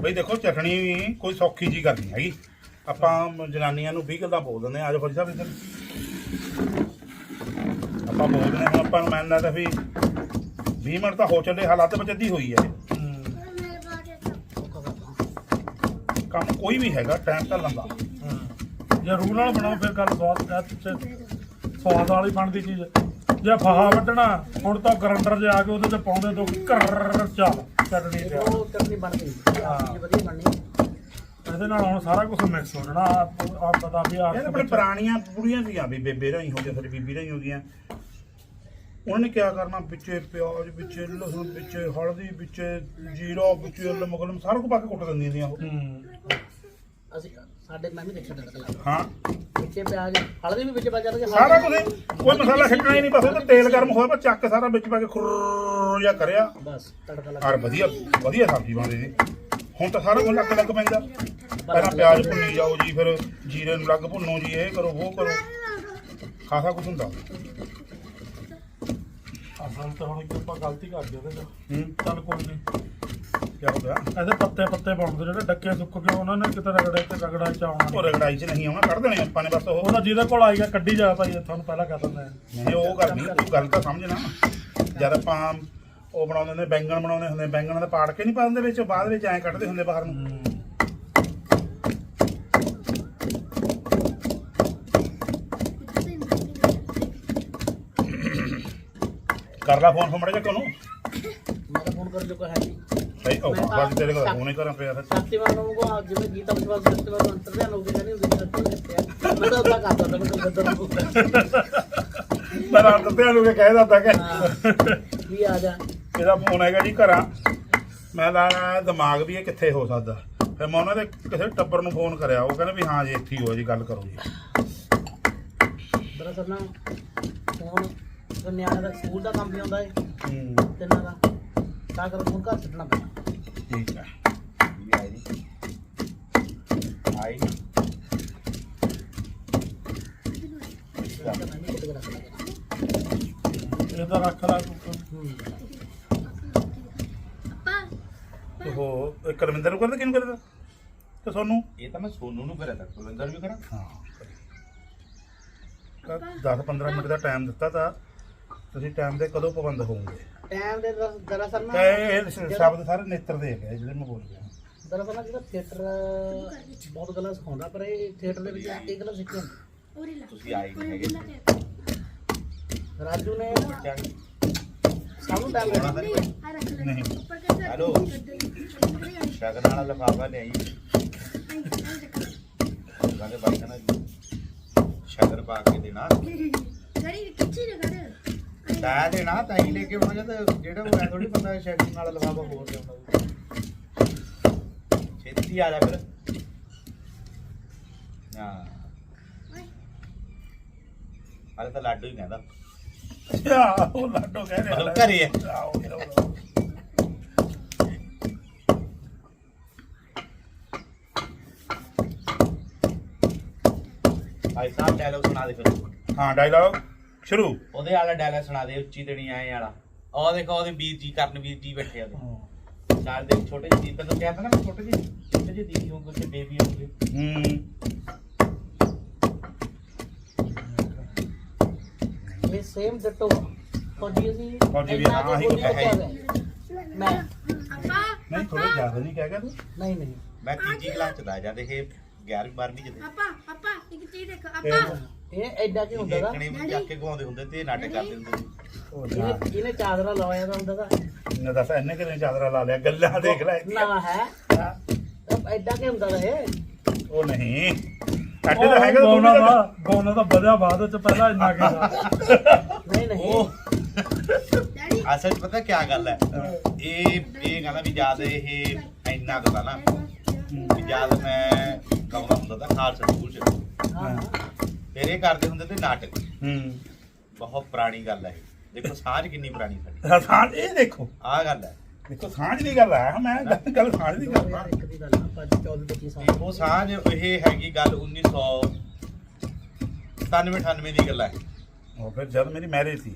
ਬਈ ਦੇਖੋ ਚਟਣੀ ਵੀ ਕੋਈ ਸੌਖੀ ਜੀ ਗੱਲ ਨਹੀਂ ਹੈਗੀ। ਆਪਾਂ ਜਨਾਨੀਆਂ ਨੂੰ 20 ਗੱਲਾਂ ਬੋਲ ਦਿੰਦੇ ਆ ਆਜੋ ਫਰੀ ਸਾਹਿਬ ਇੱਧਰ। ਆਪਾਂ ਬੋਲਦੇ ਹਾਂ ਆਪਾਂ ਨੂੰ ਮੰਨਦਾ ਤਾਂ ਵੀ 20 ਮਿੰਟ ਤਾਂ ਹੋ ਚੱਲੇ ਹਾਲਾਤ ਵਿੱਚ ਅੱਧੀ ਹੋਈ ਹੈ ਹੂੰ। ਕੰਮ ਕੋਈ ਵੀ ਹੈਗਾ ਟਾਈਮ ਤਾਂ ਹੂੰ। ਜੇ ਰੂਹ ਨਾਲ ਬਣਾਓ ਫਿਰ ਗੱਲ ਸਵਾਦ ਪਿੱਛੇ ਸਵਾਦ ਵਾਲੀ ਬਣਦੀ ਚੀਜ਼। ਜੇ ਫਾਹਾ ਵੱਢਣਾ ਹੁਣ ਤਾਂ ਗਰੰਡਰ 'ਚ ਆ ਕੇ ਉਹਦੇ 'ਚ ਪਾਉਂਦੇ ਦੋ ਕਰ ਚੱਲ ਚਟਣੀ ਤੇ ਉਹ ਚਟਨੀ ਬਣ ਗਈ। ਹਾਂ। ਇਹ ਵਧੀਆ ਬਣਨੀ ਇਹਦੇ ਨਾਲ ਹੁਣ ਸਾਰਾ ਕੁਝ ਮਿਕਸ ਹੋ ਜਾਣਾ। ਆ ਆ ਪਤਾ ਵੀ ਆ ਇਹ ਆਪਣੇ ਪੁਰਾਣੀਆਂ ਬੁੜੀਆਂ ਸੀਗੀਆਂ ਵੀ ਬੇਬੇ ਰਹੀ ਹੋ ਗਈਆਂ ਸਾਡੀ ਬੀਬੀ ਰਹੀ ਹੋ ਗਈਆਂ ਉਹਨਾਂ ਨੇ ਕੀ ਕਰਨਾ ਵਿੱਚੇ ਪਿਆਜ਼ ਵਿੱਚੇ ਲਸਣ ਵਿੱਚੇ ਹਲਦੀ ਵਿੱਚੇ ਜੀਰਾ ਵਿੱਚੇ ਲਮਗਲਮ ਸਾਰਾ ਕੁਝ ਪਾ ਕੇ ਕੁੱਟ ਦਿੰਦੀਆਂ ਸੀਆਂ ਉਹ। ਹੂੰ। ਅਸੀਂ ਸਾਡੇ ਮੈਂ ਵੀ ਦੇਖਿਆ ਤੜਕਾ ਲਾ ਹਾਂ। ਵਿੱਚੇ ਪਿਆਜ਼ ਹਲਦੀ ਵੀ ਵਿੱਚ ਪਾ ਜਾਂਦੀ ਸਾਰਾ ਕੁਝ ਕੋਈ ਮਸਾਲਾ ਛੱਡਣਾ ਹੀ ਨਹੀਂ ਬਸ ਉਹ ਤਾਂ ਤੇਲ ਗਰਮ ਹੋਇਆ ਪਰ ਚੱਕ ਸਾਰਾ ਵਿੱਚ ਪਾ ਕੇ ਖੁਰ ਜਿਹਾ ਕਰਿਆ। ਬਸ ਤੜਕਾ ਲਾ ਔਰ ਵਧੀਆ ਵਧੀਆ ਸਬਜ਼ੀ ਬਣਦੀ ਹੁਣ ਤਾਂ ਸਾਰਾ ਕੁਝ ਲੱਗ ਲੱਗ ਪੈਂਦਾ। ਪਹਿਲਾਂ ਪਿਆਜ਼ ਭੁੰਨੀ ਜਾਓ ਜੀ ਫਿਰ ਜੀਰੇ ਨੂੰ ਲੱਗ ਭੁੰਨੋ ਜੀ ਇਹ ਕਰੋ ਉਹ ਕਰੋ। ਖਾਸਾ ਕੁਝ ਹੁੰਦਾ। ਅਸਲ ਤਾਂ ਹੁਣ ਇੱਕ ਆਪਾਂ ਗਲਤੀ ਕਰ ਉਹਦੇ 'ਚ ਹੂੰ। ਚੱਲ ਕੋਈ ਨਹੀਂ ਕੀ ਹੋ ਗਿਆ? ਇਹਦੇ ਪੱਤੇ ਪੱਤੇ ਬਣਦੇ ਜਿਹੜੇ ਡੱਕੇ ਸੁੱਕ ਗਏ ਉਹਨਾਂ ਨੇ ਕਿਤੇ ਰਗੜੇ ਤੇ ਰਗੜਾ ਚ ਆਉਣਾ ਉਹ ਰਗੜਾਈ ਚ ਨਹੀਂ ਆਉਣਾ ਕੱਢ ਦੇਣੇ ਆਪਾਂ ਨੇ ਬਸ ਉਹ। ਉਹਦਾ ਜਿਹਦੇ ਕੋਲ ਆਏਗਾ ਕੱਢੀ ਜਾ ਭਾਈ ਤੁਹਾਨੂੰ ਪਹਿਲਾਂ ਕਹਿ ਦਿੰਦਾ ਨਹੀਂ ਉਹ ਨਹੀਂ ਤੂੰ ਗੱਲ ਤਾਂ ਸਮਝਣਾ ਜਦ ਆਪਾਂ ਉਹ ਬਣਾਉਂਦੇ ਹੁੰਦੇ ਬੈਂਗਣ ਬਣਾਉਂਦੇ ਹੁੰਦੇ ਬੈਂਗਣਾਂ ਦਾ ਪਾੜ ਕੇ ਨਹੀਂ ਪਾ ਦਿੰਦੇ ਵਿੱਚ ਬਾਅਦ ਵਿੱਚ ਐਂ ਕੱਢਦੇ ਹੁੰਦੇ ਬਾਹਰ ਨੂੰ। ਕਰ ਲਾ ਫੋਨ ਫਮੜੇ ਚੱਕ ਨੂੰ ਮੈਂ ਤਾਂ ਫੋਨ ਕਰ ਚੁੱਕਾ ਹੈ ਜੀ ਸਹੀ ਉਹ ਬਾਅਦ ਤੇਰੇ ਕੋਲ ਫੋਨ ਹੀ ਕਰਾਂ ਪਿਆ ਫਿਰ। ਸ਼ਕਤੀਮਾਨ ਨੂੰ ਕੋ ਜਿਵੇਂ ਗੀਤਾ ਵਿਸ਼ਵਾਸ ਸ਼ਕਤੀਮਾਨ ਨੂੰ ਅੰਤਰ ਧਿਆਨ ਹੋ ਗਿਆ ਨਹੀਂ ਹੁੰਦੀ ਸੱਚੀ ਦੱਸਿਆ ਮੈਂ ਤਾਂ ਉਹਦਾ ਕਰਦਾ ਤਾਂ ਮੈਂ ਗੱਦਰ ਨੂੰ ਮੈਂ ਰਾਤ ਤੇ ਨੂੰ ਕਹਿ ਦਿੰਦਾ ਕਿ ਵੀ ਆ ਜਾ। ਇਹਦਾ ਫੋਨ ਹੈਗਾ ਜੀ ਘਰਾਂ। ਮੈਂ ਲਾਣਾ ਦਿਮਾਗ ਵੀ ਇਹ ਕਿੱਥੇ ਹੋ ਸਕਦਾ? ਫਿਰ ਮੈਂ ਉਹਨਾਂ ਦੇ ਕਿਸੇ ਟੱਬਰ ਨੂੰ ਫੋਨ ਕਰਿਆ ਉਹ ਕਹਿੰਦੇ ਵੀ ਹਾਂ ਜੀ ਇੱਥੇ ਹੀ ਹੋ ਜੀ ਗੱਲ ਕਰੋ ਜੀ। ਦਰਅਸਲ ਨਾ ਫੋਨ ਤੇ ਨਿਆਣੇ ਦਾ ਸਕੂਲ ਦਾ ਕੰਮ ਵੀ ਆਉਂਦਾ ਹੈ ਹੂੰ। ਤਿੰਨਾਂ ਦਾ। ਤਾਂ ਕਰ ਫੋਨ ਘਰ ਛੱਡਣਾ ਪੈਂਦਾ ਠੀਕ ਹੈ ਆਈ। ਇਹਦਾ ਰੱਖ ਲੈ ਤੂੰ। ਉਹ ਇਹ ਕਰਮਿੰਦਰ ਨੂੰ ਕਰਦਾ ਕਿਹਨੂੰ ਕਰਦਾ? ਤੇ ਤੁਹਾਨੂੰ ਇਹ ਤਾਂ ਮੈਂ ਸੋਨੂ ਨੂੰ ਕਰਿਆ ਤਾ ਕੁਲਵਿੰਦਰ ਵੀ ਕਰਾਂ। ਹਾਂ। 10 15 ਮਿੰਟ ਦਾ ਟਾਈਮ ਦਿੱਤਾ ਤਾਂ ਤੁਸੀਂ ਟਾਈਮ ਦੇ ਕਦੋਂ ਪਾਬੰਦ ਹੋਵੋਗੇ? ਟਾਈਮ ਦੇ ਦਰ- ਦਰਅਸਲ ਨਾ ਤੇ ਇਹ ਸ਼ਬਦ ਸਾਰੇ ਨੇਤਰ ਦੇ ਹੈਗੇ ਆ ਜਿਹੜੇ ਮੈਂ ਬੋਲ ਰਿਹਾ। ਦਰਅਸਲ ਨਾ ਜਿਹੜਾ ਥੀਏਟਰ ਬਹੁਤ ਗੱਲਾਂ ਸਿਖਾਉਂਦਾ ਪਰ ਇਹ ਥੀਏਟਰ ਦੇ ਵਿੱਚ ਇਹ ਗੱਲਾਂ ਸਿੱਖੀਆਂ ਲਾ ਤੁਸੀਂ ਆਏ ਨਹੀਂ ਹੈਗੇ। ਰਾਜੂ ਨੇ ਨਾ ਬੱਚਿਆਂ ਨੂੰ? ਸਭ ਨੂੰ ਟਾਈਮ ਹੋਣਾ ਤਾਂ ਨਹੀਂ। ਕਰ ਹੈਲੋ। ਸ਼ਗਨ ਵਾਲਾ ਲਫਾਫਾ ਲਿਆਈ ਕਹਿੰਦੇ ਬਾਈ ਕਹਿੰਦਾ ਸ਼ਗਨ ਪਾ ਕੇ ਦੇਣਾ। ਗੜੀ ਕਿੱਥੇ ਨਾ ਕਰ ਤਾਂ ਦੇਣਾ ਤਾਂ ਹੀ ਲੈ ਕੇ ਆਉਣਾ ਜਦ ਜਿਹੜਾ ਉਹ ਐ ਥੋੜੀ ਪਤਾ ਸ਼ਗਨ ਵਾਲਾ ਲਫਾਫਾ ਹੋਰ ਲਿਆਉਣਾ ਛੇਤੀ ਆ ਜਾ ਫਿਰ। ਹਾਂ। ਹਾਲੇ ਤਾਂ ਲਾਡੂ ਹੀ ਕਹਿੰਦਾ। ਅੱਛਾ ਉਹ ਲਾਡੋ ਕਹਿ ਰਿਹਾ। ਮਤਲਬ ਘਰੇ ਹੈ। ਭਾਈ ਸਾਹਿਬ ਡਾਇਲੌਗ ਸੁਣਾ ਦੇ ਫਿਰ। ਹਾਂ ਡਾਇਲੌਗ ਸ਼ੁਰੂ। ਉਹਦੇ ਵਾਲਾ ਡਾਇਲੌਗ ਸੁਣਾ ਦੇ ਉੱਚੀ ਦੇਣੀ ਆਏ ਵਾਲਾ। ਉਹ ਦੇਖੋ ਉਹਦੇ ਵੀਰ ਜੀ ਕਰਨ ਵੀਰ ਜੀ ਬੈਠੇ ਆ ਉਹਦੇ। ਨਾਲ ਦੇ ਛੋਟੇ ਦੀਪ ਨੂੰ ਕਿਹਾ ਤਾਂ ਨਾ ਵੀ ਛੋਟੇ ਜਿਹੇ ਛੋਟੇ ਜਿਹੇ ਦੀਦੀ ਹੋਣਗੇ ਤੇ ਬੇਬੀ ਹੋਣਗੇ ਹੂੰ। ਇਹ ਸੇਮ ਡਿਟੋ ਫੌਜੀ ਅਸੀਂ ਫੌਜੀ ਵੀ ਹਾਂ, ਕੁ ਹੀ ਬੋਲੀ ਹੈ। ਹੈ। ਮੈਂ। ਨਹੀਂ ਥੋੜਾ ਜ਼ਿਆਦਾ ਨਹੀਂ ਕਹਿ ਗਿਆ ਤੂੰ। ਨਹੀਂ ਨਹੀਂ। ਮੈਂ ਤੀਜੀ ਕਲਾਸ ਚ ਦਾ ਜਦ ਇਹ 11ਵੀਂ 12ਵੀਂ ਚ ਦੇ ਆਪਾ ਆਪਾ ਇੱਕ ਚੀਜ਼ ਦੇਖ ਇਹ ਆਪਾ ਇਹ ਐਡਾ ਕੀ ਹੁੰਦਾ ਦਾ ਦੇਖਣੇ ਵੀ ਚੱਕ ਕੇ ਗਵਾਉਂਦੇ ਹੁੰਦੇ ਤੇ ਨਾਟਕ ਕਰਦੇ ਹੁੰਦੇ ਸੀ। ਉਹ ਇਹਨੇ ਇਹਨੇ ਚਾਦਰਾ ਲਾਇਆ ਦਾ ਹੁੰਦਾ ਦਾ ਨੇ ਦੱਸ ਇੰਨੇ ਕਿਨੇ ਚਾਦਰਾ ਲਾ ਲਿਆ ਗੱਲਾਂ ਦੇਖ ਲੈ। ਨਾ ਹੈ। ਐਡਾ ਕੀ ਹੁੰਦਾ ਦਾ ਇਹ? ਉਹ ਨਹੀਂ। ਅੱਡੇ ਤਾਂ ਹੈਗਾ ਤੂੰ ਗੋਨਾ ਵੀ ਦਾ ਗੋਨਾ ਦਾ ਵਧਿਆ ਬਾਅਦ ਚ ਪਹਿਲਾਂ ਇੰਨਾ ਕਿਹਾ ਨਹੀਂ ਨਹੀਂ। ਉਹ। ਡੈਡੀ। ਅਸਲ ਚ ਪਤਾ ਕੀ ਗੱਲ ਹੈ? ਇਹ ਇਹ ਕਹਿੰਦਾ ਵੀ ਜਦ ਇਹ ਇੰਨਾ ਕੁ ਨਾ ਵੀ ਜਦ ਮੈਂ ਗਾਉਂਦਾ ਹੁੰਦਾ ਤਾਂ ਖਾਲਸਾ ਸਕੂਲ ਚ। ਹਾਂ। ਫਿਰ ਇਹ ਕਰਦੇ ਹੁੰਦੇ ਤੇ ਨਾਟਕ। ਹੂੰ। ਬਹੁਤ ਪੁਰਾਣੀ ਗੱਲ ਹੈ ਇਹ। ਦੇਖੋ ਸਾਂਝ ਕਿੰਨੀ ਪੁਰਾਣੀ ਸਾਡੀ। ਸਾਂਝ ਇਹ ਦੇਖੋ। ਆਹ ਗੱਲ ਹੈ। ਦੇਖੋ ਸਾਂਝ ਦੀ ਗੱਲ ਆ ਮੈਂ ਗੱਲ- ਗੱਲ ਸਾਂਝ ਦੀ ਕਰਦਾ ਯਾਰ ਇੱਕ ਦੀ ਗੱਲ ਆ, ਆਪਾਂ 24 25 ਸਾਲ ਉਹ ਸਾਂਝ? ਇਹ ਹੈਗੀ ਗੱਲ 1997 98 ਦੀ ਗੱਲ ਹੈ। ਉਹ ਫਿਰ ਜਦ ਮੇਰੀ ਮੈਰਿਜ ਸੀ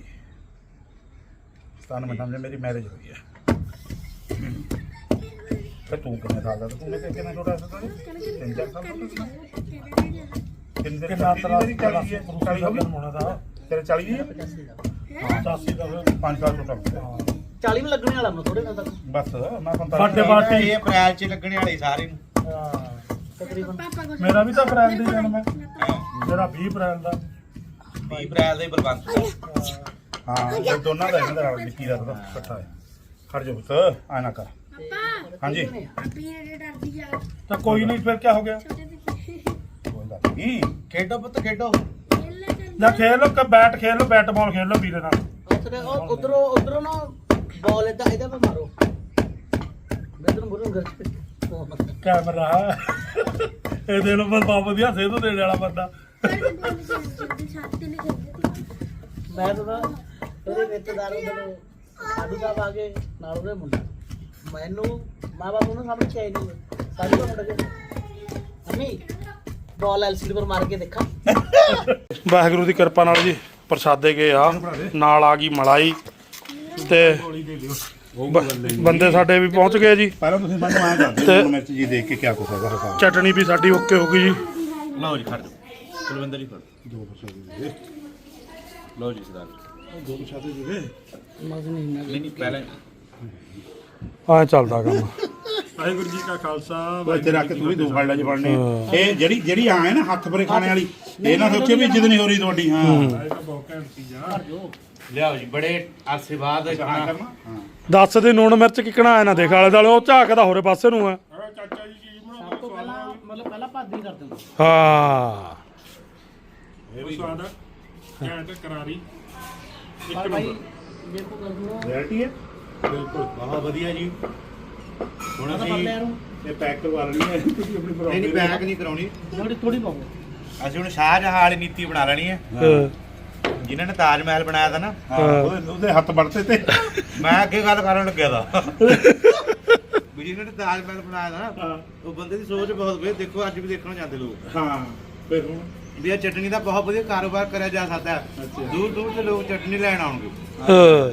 97 ਮਿੰਟਾਂ ਵਿੱਚ ਮੇਰੀ ਮੈਰਿਜ ਹੋਈ ਹੈ। ਫਿਰ ਤੂੰ ਕਿੰਨੇ ਸਾਲ ਦਾ ਸੀ? ਤੂੰ ਮੇਰੇ ਕਿੰਨੇ ਛੋਟਾ ਸੀ? ਤੂੰ ਤਿੰਨ ਚਾਰ ਸਾਲ ਦਾ ਸੀ? ਤਿੰਨ ਦਿਨ ਕਿੰਨਾ ਚਾਲੀ ਹੈ? ਚਾਲੀ ਹੋ ਗਈ ਹੋਣਾ ਦਾ। ਤੇਰੇ ਚਾਲੀ ਹੈ? 85 ਦਾ 85 ਦਾ ਫਿਰ। ਪੰਜ ਸਾਲ ਛੋਟਾ ਹੁੰਦਾ 40 ਵੀ ਲੱਗਣੇ ਵਾਲਾ ਮੈਂ ਥੋੜੇ ਦਿਨ ਤੱਕ। ਬਸ ਮੈਂ 45 ਸਾਡੇ ਸਾਲ- ਬਾਅਦ- ਇਹ ਅਪ੍ਰੈਲ ਚ ਲੱਗਣੇ ਵਾਲੇ ਸਾਰੇ। ਨੂੰ ਤਕਰੀਬਨ ਪਾਪਾ ਕੋ ਮੇਰਾ ਵੀ ਤਾਂ ਅਪ੍ਰੈਲ ਦੀ ਜਨਮ ਹੈ। ਹਾਂ, ਮੇਰਾ 20 ਅਪ੍ਰੈਲ ਦਾ। 20 ਅਪ੍ਰੈਲ ਦੇ ਬਲਵੰਤ ਦਾ। ਹਾਂ ਇਹ ਦੋਨਾਂ ਦਾ ਇਹਨਾਂ ਦਾ ਰਲ ਨਿੱਕੀ ਦਾ ਤਾਂ ਇਕੱਠਾ ਹੈ। ਖੜ ਜਾ ਪੁੱਤ ਆ ਨਾ ਕਰ। ਪਾਪਾ। ਹਾਂਜੀ। ਆਪੀ ਇਹ ਡਰਦੀ ਆ। ਤਾਂ ਕੋਈ ਨਹੀਂ ਫਿਰ ਕੀ ਹੋ ਗਿਆ? ਨਹੀਂ ਖੇਡੋ ਪੁੱਤ ਖੇਡੋ। ਜਾਂ ਖੇਲ। ਲੋ ਕਿ ਬੈਟ ਖੇਲ ਲੋ ਬੈਟ ਬਾਲ ਖੇਲ ਲੋ ਵੀਰੇ ਨਾਲ। ਉਹ ਉਧਰੋਂ ਉਧਰੋਂ ਨਾ ਬਾਲ ਇਦਾਂ ਇਹਦੇ ਪਰ ਮਾਰੋ। ਮੈਂ ਤੈਨੂੰ ਬੋਲੂੰ ਘਰ ਚ ਕੈਮਰਾ। ਇਹਦੇ ਨੂੰ ਬਸ ਬਹੁਤ ਵਧੀਆ ਸੇਧ ਦੇਣ ਵਾਲਾ ਬੰਦਾ। ਦੇ ਮੈਂ ਤਾਂ ਉਹਦੇ ਰਿਸ਼ਤੇਦਾਰ ਉਹਦੇ ਸਾਡੂ ਸਾਹਿਬ ਆ ਗਏ ਨਾਲ ਉਹਦੇ ਮੁੰਡਾ। ਮੈਨੂੰ ਮਾਂ ਬਾਪ ਨੂੰ ਸਾਹਮਣੇ ਚਾਹੀ ਨਹੀਂ ਸਾਡੂ ਦਾ ਮੁੰਡਾ ਜੀ ਅੰਮੀ ਬਾਲ ਐਲਸੀਡੀ ਪਰ ਮਾਰ ਕੇ ਦੇਖਾਂ। ਵਾਹਿਗੁਰੂ ਦੀ ਕਿਰਪਾ ਨਾਲ ਜੀ ਪ੍ਰਸਾਦੇ ਗਏ ਆ ਨਾਲ ਆ ਗਈ ਮਲਾਈ ਤੇ ਬ- ਬੰਦੇ ਸਾਡੇ ਵੀ ਪਹੁੰਚ ਗਏ ਜੀ। ਪਹਿਲਾਂ ਤੁਸੀਂ ਮੈਨੂੰ ਕਰਦੇ ਤੇ- ਲੂਣ ਮਿਰਚ ਜੀ ਦੇਖ ਕੇ ਕਿਆ ਕੁਛ ਹੈਗਾ ਹਿਸਾਬ ਚਟਣੀ ਵੀ ਸਾਡੀ ਓਕੇ ਹੋ ਗਈ ਜੀ। ਲਓ ਜੀ ਖੜ ਜਾਓ। ਕੁਲਵਿੰਦਰ ਹੀ ਫੜ ਦੋ ਪ੍ਰਸ਼ਾਦੇ ਦੇ ਲਓ ਜੀ ਸਰਦਾਰ ਦੋ ਪ੍ਰਸ਼ਾਦੇ ਦੇ ਮਜ਼ੇ ਨਹੀਂ ਨਹੀਂ ਨਹੀਂ ਪਹਿਲਾਂ ਆ ਚੱਲਦਾ ਕੰਮ। ਵਾਹਿਗੁਰੂ ਜੀ ਕਾ ਖਾਲਸਾ ਉਹ ਇੱਥੇ ਰੱਖ ਕੇ ਤੂੰ ਵੀ ਦੋ ਫੜ ਲੈ ਜੀ ਫੜਨੀ। ਇਹ ਜਿਹੜੀ ਜਿਹੜੀ ਆ ਹੈ ਨਾ ਹੱਥ ਪਰੇ ਖਾਣੇ ਵਾਲੀ ਇਹ ਨਾ ਸੋਚੇ ਵੀ ਇੱਜ਼ਤ ਨਹੀਂ ਹੋ ਰਹੀ ਤੁਹਾਡੀ ਹਾਂ। ਇਹ ਤਾਂ ਬਹੁਤ ਘੈਂਟ ਚੀਜ਼ ਆ। ਲਿਆਓ ਜੀ ਬੜੇ ਅਰਸੇ ਬਾਅਦ ਹਾਂ ਖਾਣਾ ਕਰਨਾ? ਹਾਂ। ਦੱਸ ਦੇ ਨੂਣ ਮਿਰਚ ਕਿਕਣਾ ਆਇਆ ਨਾ ਦੇਖ ਆਲੇ ਦਾਲੇ ਉਹ ਝਾਕਦਾ ਹੋਰੇ ਪਾਸੇ ਨੂੰ ਆ ਚਾਚਾ ਜੀ ਚੀਜ਼ ਸਭ ਤੋਂ ਪਹਿਲਾਂ ਮਤਲਬ ਪਹਿਲਾਂ ਭਾਦੀ ਕਰ ਦਿੰਦੇ ਹਾਂ ਸਵਾਦ ਘੈਂਟ ਕਰਾਰੀ। ਪਰ ਭਾਈ ਜੇ ਕੋ ਗੱਲ ਸੁਣੋ। ਵੈਰਾਈਟੀ ਹੈ? ਬਿਲਕੁਲ ਬਹੁਤ ਵਧੀਆ ਜੀ। ਹੁਣ ਤਾਂ ਅਸੀਂ ਨੂੰ ਇਹ ਪੈਕ ਕਰਵਾ ਲੈਣੀ ਹੈ। ਤੁਸੀਂ ਆਪਣੀ ਨਹੀਂ ਨਹੀਂ ਬੈਗ ਨਹੀਂ ਕਰਾਉਣੀ। ਥੋੜੀ ਥੋੜੀ ਪਾਉਂਗੇ ਅਸੀਂ ਹੁਣ ਸ਼ਾਹਜਹਾਂ ਵਾਲੀ ਨੀਤੀ ਬਣਾ ਲੈਣੀ ਹੈ। ਹਾਂ। ਜਿਨ੍ਹਾਂ ਨੇ ਤਾਜ ਮਹਿਲ ਬਣਾਇਆ ਤਾ ਨਾ। ਹਾਂ ਉਹਦੇ ਉਹਦੇ ਹੱਥ ਵੜਤੇ ਤੇ। ਮੈਂ ਅੱਗੇ ਗੱਲ ਕਰਨ ਲੱਗਿਆ ਦਾ ਵੀ ਵੀ ਜਿਹਨੇ ਤਾਜ ਮਹਿਲ ਬਣਾਇਆ ਨਾ ਹਾਂ। ਉਹ ਬੰਦੇ ਦੀ ਸੋਚ ਬਹੁਤ ਵਧੀਆ। ਦੇਖੋ ਅੱਜ ਵੀ ਦੇਖਣ ਜਾਂਦੇ ਲੋਕ। ਹਾਂ ਫਿਰ ਹੁਣ? ਵੀ ਇਹ ਚਟਨੀ ਦਾ ਬਹੁਤ ਵਧੀਆ ਕਾਰੋਬਾਰ ਕਰਿਆ ਜਾ ਸਕਦਾ। ਹੈ ਅੱਛਾ। ਦੂਰ ਦੂਰ ਤੇ ਲੋਕ ਚਟਨੀ ਲੈਣ ਆਉਣਗੇ। ਹਾਂ।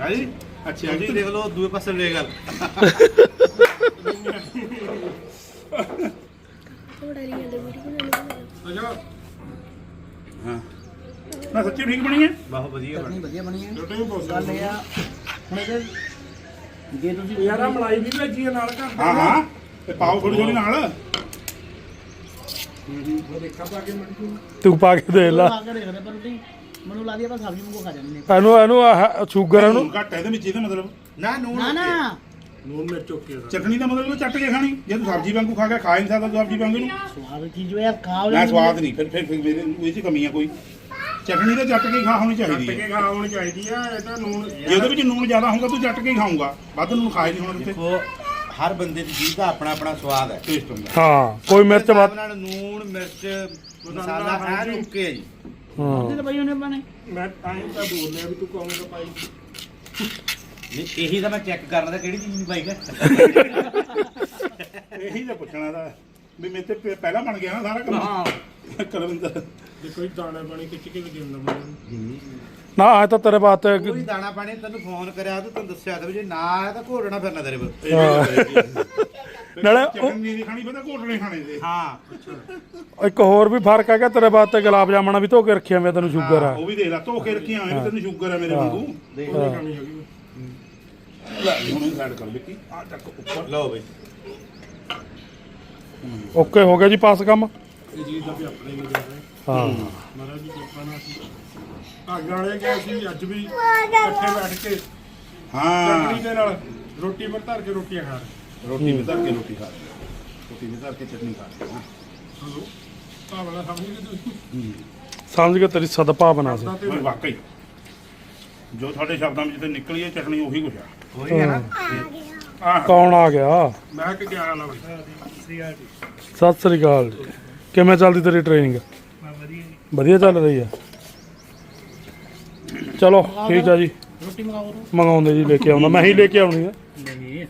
ਹੈ ਜੀ? ਅੱਛਾ ਤੁਸੀਂ ਦੇਖ ਲਓ ਦੂਏ ਪਾਸੇ ਲੈ ਗੱਲ। ਥੋੜਾ ਰਹੀ ਜਾਂਦੇ ਵੀਡੀਓ ਬਣਾਉਣੀ ਹਾਂ। ਨਾ ਸੱਚੀ ਠੀਕ ਬਣੀ ਹੈ? ਬਹੁਤ ਵਧੀਆ ਬਣੀ। ਵਧੀਆ ਬਣੀ ਹੈ। ਛੋਟੇ ਪੁੱਛ ਗੱਲ ਇਹ ਆ। ਹੁਣ ਇਹਦੇ ਜੇ ਤੁਸੀਂ ਯਾਰ ਆ ਮਲਾਈ ਵੀ ਭੇਜੀ ਆ ਨਾਲ ਘਰ ਹਾਂ ਹਾਂ। ਤੇ ਪਾਓ ਥੋੜੀ ਥੋੜੀ ਨਾਲ। ਉਹ ਦੇਖਾਂ ਪਾ ਕੇ ਮੜੀ ਤੂੰ ਪਾ ਕੇ ਦੇਖ ਲਾ। ਖਾ ਕੇ ਦੇਖਦੇ ਪਰ ਤੁਸੀਂ ਮੈਨੂੰ ਲੱਗਦੀ ਆਪਾਂ ਸਬਜ਼ੀ ਵਾਂਗੂ ਖਾ ਜਾਂਦੇ ਨੇ ਇਹਨੂੰ ਇਹਨੂੰ ਆਹ ਸ਼ੂਗਰ ਇਹਨੂੰ। ਨੂਨ ਘੱਟ ਹੈ ਇਹਦੇ ਵਿੱਚ ਇਹਦਾ ਮਤਲਬ। ਨਾ ਨੂਣ ਨਾ ਨਾ। ਨੂਨ ਮਿਰਚ ਓਕੇ ਦਾ ਚਟਨੀ ਦਾ ਮਤਲਬ ਚੱਟ ਕੇ ਖਾਣੀ। ਜੇ ਤੂੰ ਸਬਜ਼ੀ ਵਾਂਗੂ ਖਾ ਕੇ ਖਾ ਹੀ ਨਹੀਂ ਸਕਦਾ ਤੂੰ ਸਬਜ਼ੀ ਵਾਂਗੂ ਨੂੰ ਸਵਾਦ ਚੀਜ਼ ਹੋਇਆ ਖਾਓ ਨਾ ਸਵਾਦ ਨਹੀਂ। ਫਿਰ ਫਿਰ ਫਿਰ ਮੇਰੇ ਇਹ ਚ ਕਮੀ ਆ ਕੋਈ। ਚਟਨੀ ਤਾਂ ਚੱਟ ਕੇ ਹੀ ਖਾ ਹੋਣੀ ਚਾਹੀਦੀ ਕੇ ਹੈ। ਖਾ ਹੋਣੀ ਚਾਹੀਦੀ ਆ ਇਹ ਤਾਂ ਨੂਨ ਜੇ ਉਹਦੇ ਵਿੱਚ ਨੂਨ ਜ਼ਿਆਦਾ ਹੋਊਗਾ ਤੂੰ ਚੱਟ ਕੇ ਹੀ ਖਾਊਂਗਾ। ਵੱਧ ਨੂਨ ਖਾ ਹੀ ਨਹੀਂ ਹੋਣਾ ਉੱਤੇ ਦੇਖੋ ਹਰ ਬੰਦੇ ਦੀ ਜੀਭ ਦਾ ਆਪਣਾ ਆਪਣਾ ਸਵਾਦ ਹੈ। ਟੇਸਟ ਹੁੰਦਾ। ਹਾਂ ਕੋਈ ਮਿਰਚ ਵੱਧ ਨਾਲ ਨੂਣ ਮਿਰਚ ਮਸਾਲਾ ਐਨ ਓਕੇ ਹੈ ਜੀ। ਹਾਂ। ਤੇ ਭਾਈ ਉਹਨੇ ਬਣੇ ਮੈਂ ਤਾਂ ਹੀ ਤਾਂ ਬੋਲ ਲਿਆ ਵੀ ਤੂੰ ਕਹੂੰਗਾ ਭਾਈ ਨਹੀਂ ਇਹੀ ਤਾਂ ਮੈਂ ਚੈੱਕ ਕਰਨਾ ਤਾਂ ਕਿਹੜੀ ਚੀਜ਼ ਨਹੀਂ ਪਾਈਗਾ ਇਹੀ ਤਾਂ ਪੁੱਛਣਾ ਦਾ ਵੀ ਮੇਰੇ ਤੇ ਪ- ਪਹਿਲਾਂ ਬਣ ਗਿਆ ਨਾ ਸਾਰਾ ਕੰਮ। ਕਰਵਿੰਦਰ ਜੇ ਕੋਈ ਦਾਣਾ ਪਾਣੀ ਖਿੱਚ ਕੇ ਵੀ ਦਿੰਦਾ ਮੈਨੂੰ ਨਾ ਆ ਤਾਂ ਤੇਰੇ ਵਾਸਤੇ ਕੋਈ ਦਾਣਾ ਪਾਣੀ ਤੈਨੂੰ ਫੋਨ ਕਰਿਆ ਤੇ ਤੈਨੂੰ ਦੱਸਿਆ ਤਾਂ ਵੀ ਜੇ ਨਾ ਆਇਆ ਤਾਂ ਘੋੜਨਾ ਫਿਰਨਾ ਤੇਰੇ ਕੋਲ। ਨਾਲੇ ਉਹ- ਚਟਨੀ ਨਹੀਂ ਖਾਣੀ ਪਤਾ ਘੋਟਣੇ ਖਾਣੇ ਦੇ। ਹਾਂ। ਇੱਕ ਹੋਰ ਵੀ ਫ਼ਰਕ ਹੈਗਾ ਤੇਰੇ ਵਾਸਤੇ ਗੁਲਾਬ ਜਾਮਣਾ ਵੀ ਧੋ ਕੇ ਰੱਖਿਆ ਮੈਂ ਤੈਨੂੰ ਸ਼ੂਗਰ ਆ। ਉਹ ਵੀ ਦੇਖ ਲੈ ਧੋ ਕੇ ਵੀ ਤੈਨੂੰ ਸ਼ੂਗਰ ਹੈ ਮੇਰੇ ਵਾਂਗੂ। ਦੇਖ ਹਾਂ। ਕਮੀ ਹੈਗੀ ਲੈ ਹੁਣ ਇਹ ਸਾਈਡ ਕਰ ਲਿੱਤੀ ਆ ਚੱਕ ਉੱਪਰ। ਲਓ ਬਈ। ਓਕੇ ਹੋ ਗਿਆ ਜੀ ਪਾਸ ਕੰਮ? ਇਹ ਚੀਜ਼ ਦਾ ਵੀ ਆਪਣੇ ਕਰ ਰਹੇ ਹਾਂ। ਮਹਾਰਾਜ ਦੀ ਕਿਰਪਾ ਨਾਲ ਅਸੀਂ ਅੱਗ ਵਾਲੇ ਗਏ ਸੀ ਅੱਜ ਵੀ ਇਕੱਠੇ ਬੈਠ ਕੇ ਹਾਂ। ਚਟਨੀ ਦੇ ਨਾਲ ਰੋਟੀ ਪਰ ਧਰ ਕੇ ਰੋਟੀਆਂ ਖਾ ਰਹੇ ਰੋਟੀ ਵੀ ਧਰ ਕੇ ਰੋਟੀ ਖਾ ਲਈ। ਰੋਟੀ ਵੀ ਧਰ ਕੇ ਚਟਨੀ ਖਾ ਲਈ ਹਾਂ। ਹਲੋ ਭਾਵਨਾ ਸਮਝ ਗਏ ਤੁਸੀਂ। ਸਮਝ ਕੇ ਤੇਰੀ ਸਦਭਾਵਨਾ ਸੀ। ਤਾਂ ਤੇ ਓਏ ਵਾਕਈ। ਜੋ ਤੁਹਾਡੇ ਸ਼ਬਦਾਂ ਵਿੱਚ ਤੇ ਨਿਕਲੀ ਹੈ ਚਟਨੀ ਉਹੀ ਕੁਛ ਆ। ਉਹੀ ਹੈ। ਨਾ ਆਹ। ਕੌਣ ਆ ਗਿਆ? ਮੈਂ ਕਿ ਗਿਆ ਨਾ ਬਈ? ਸਤਿ ਸ੍ਰੀ ਅਕਾਲ ਜੀ। ਕਿਵੇਂ ਚੱਲਦੀ ਤੇਰੀ ਟ੍ਰੇਨਿੰਗ ਵਧੀਆ ਚੱਲ ਰਹੀ ਆ ਚਲੋ ਠੀਕ ਆ ਜੀ। ਰੋਟੀ ਮੰਗਾਓ ਮੰਗਾਉਂਦੇ ਜੀ ਲੈ ਕੇ ਆਉਣਾ ਮੈਂ ਹੀ ਲੈ ਕੇ ਆਉਣੀ ਆ। ਨਹੀਂ।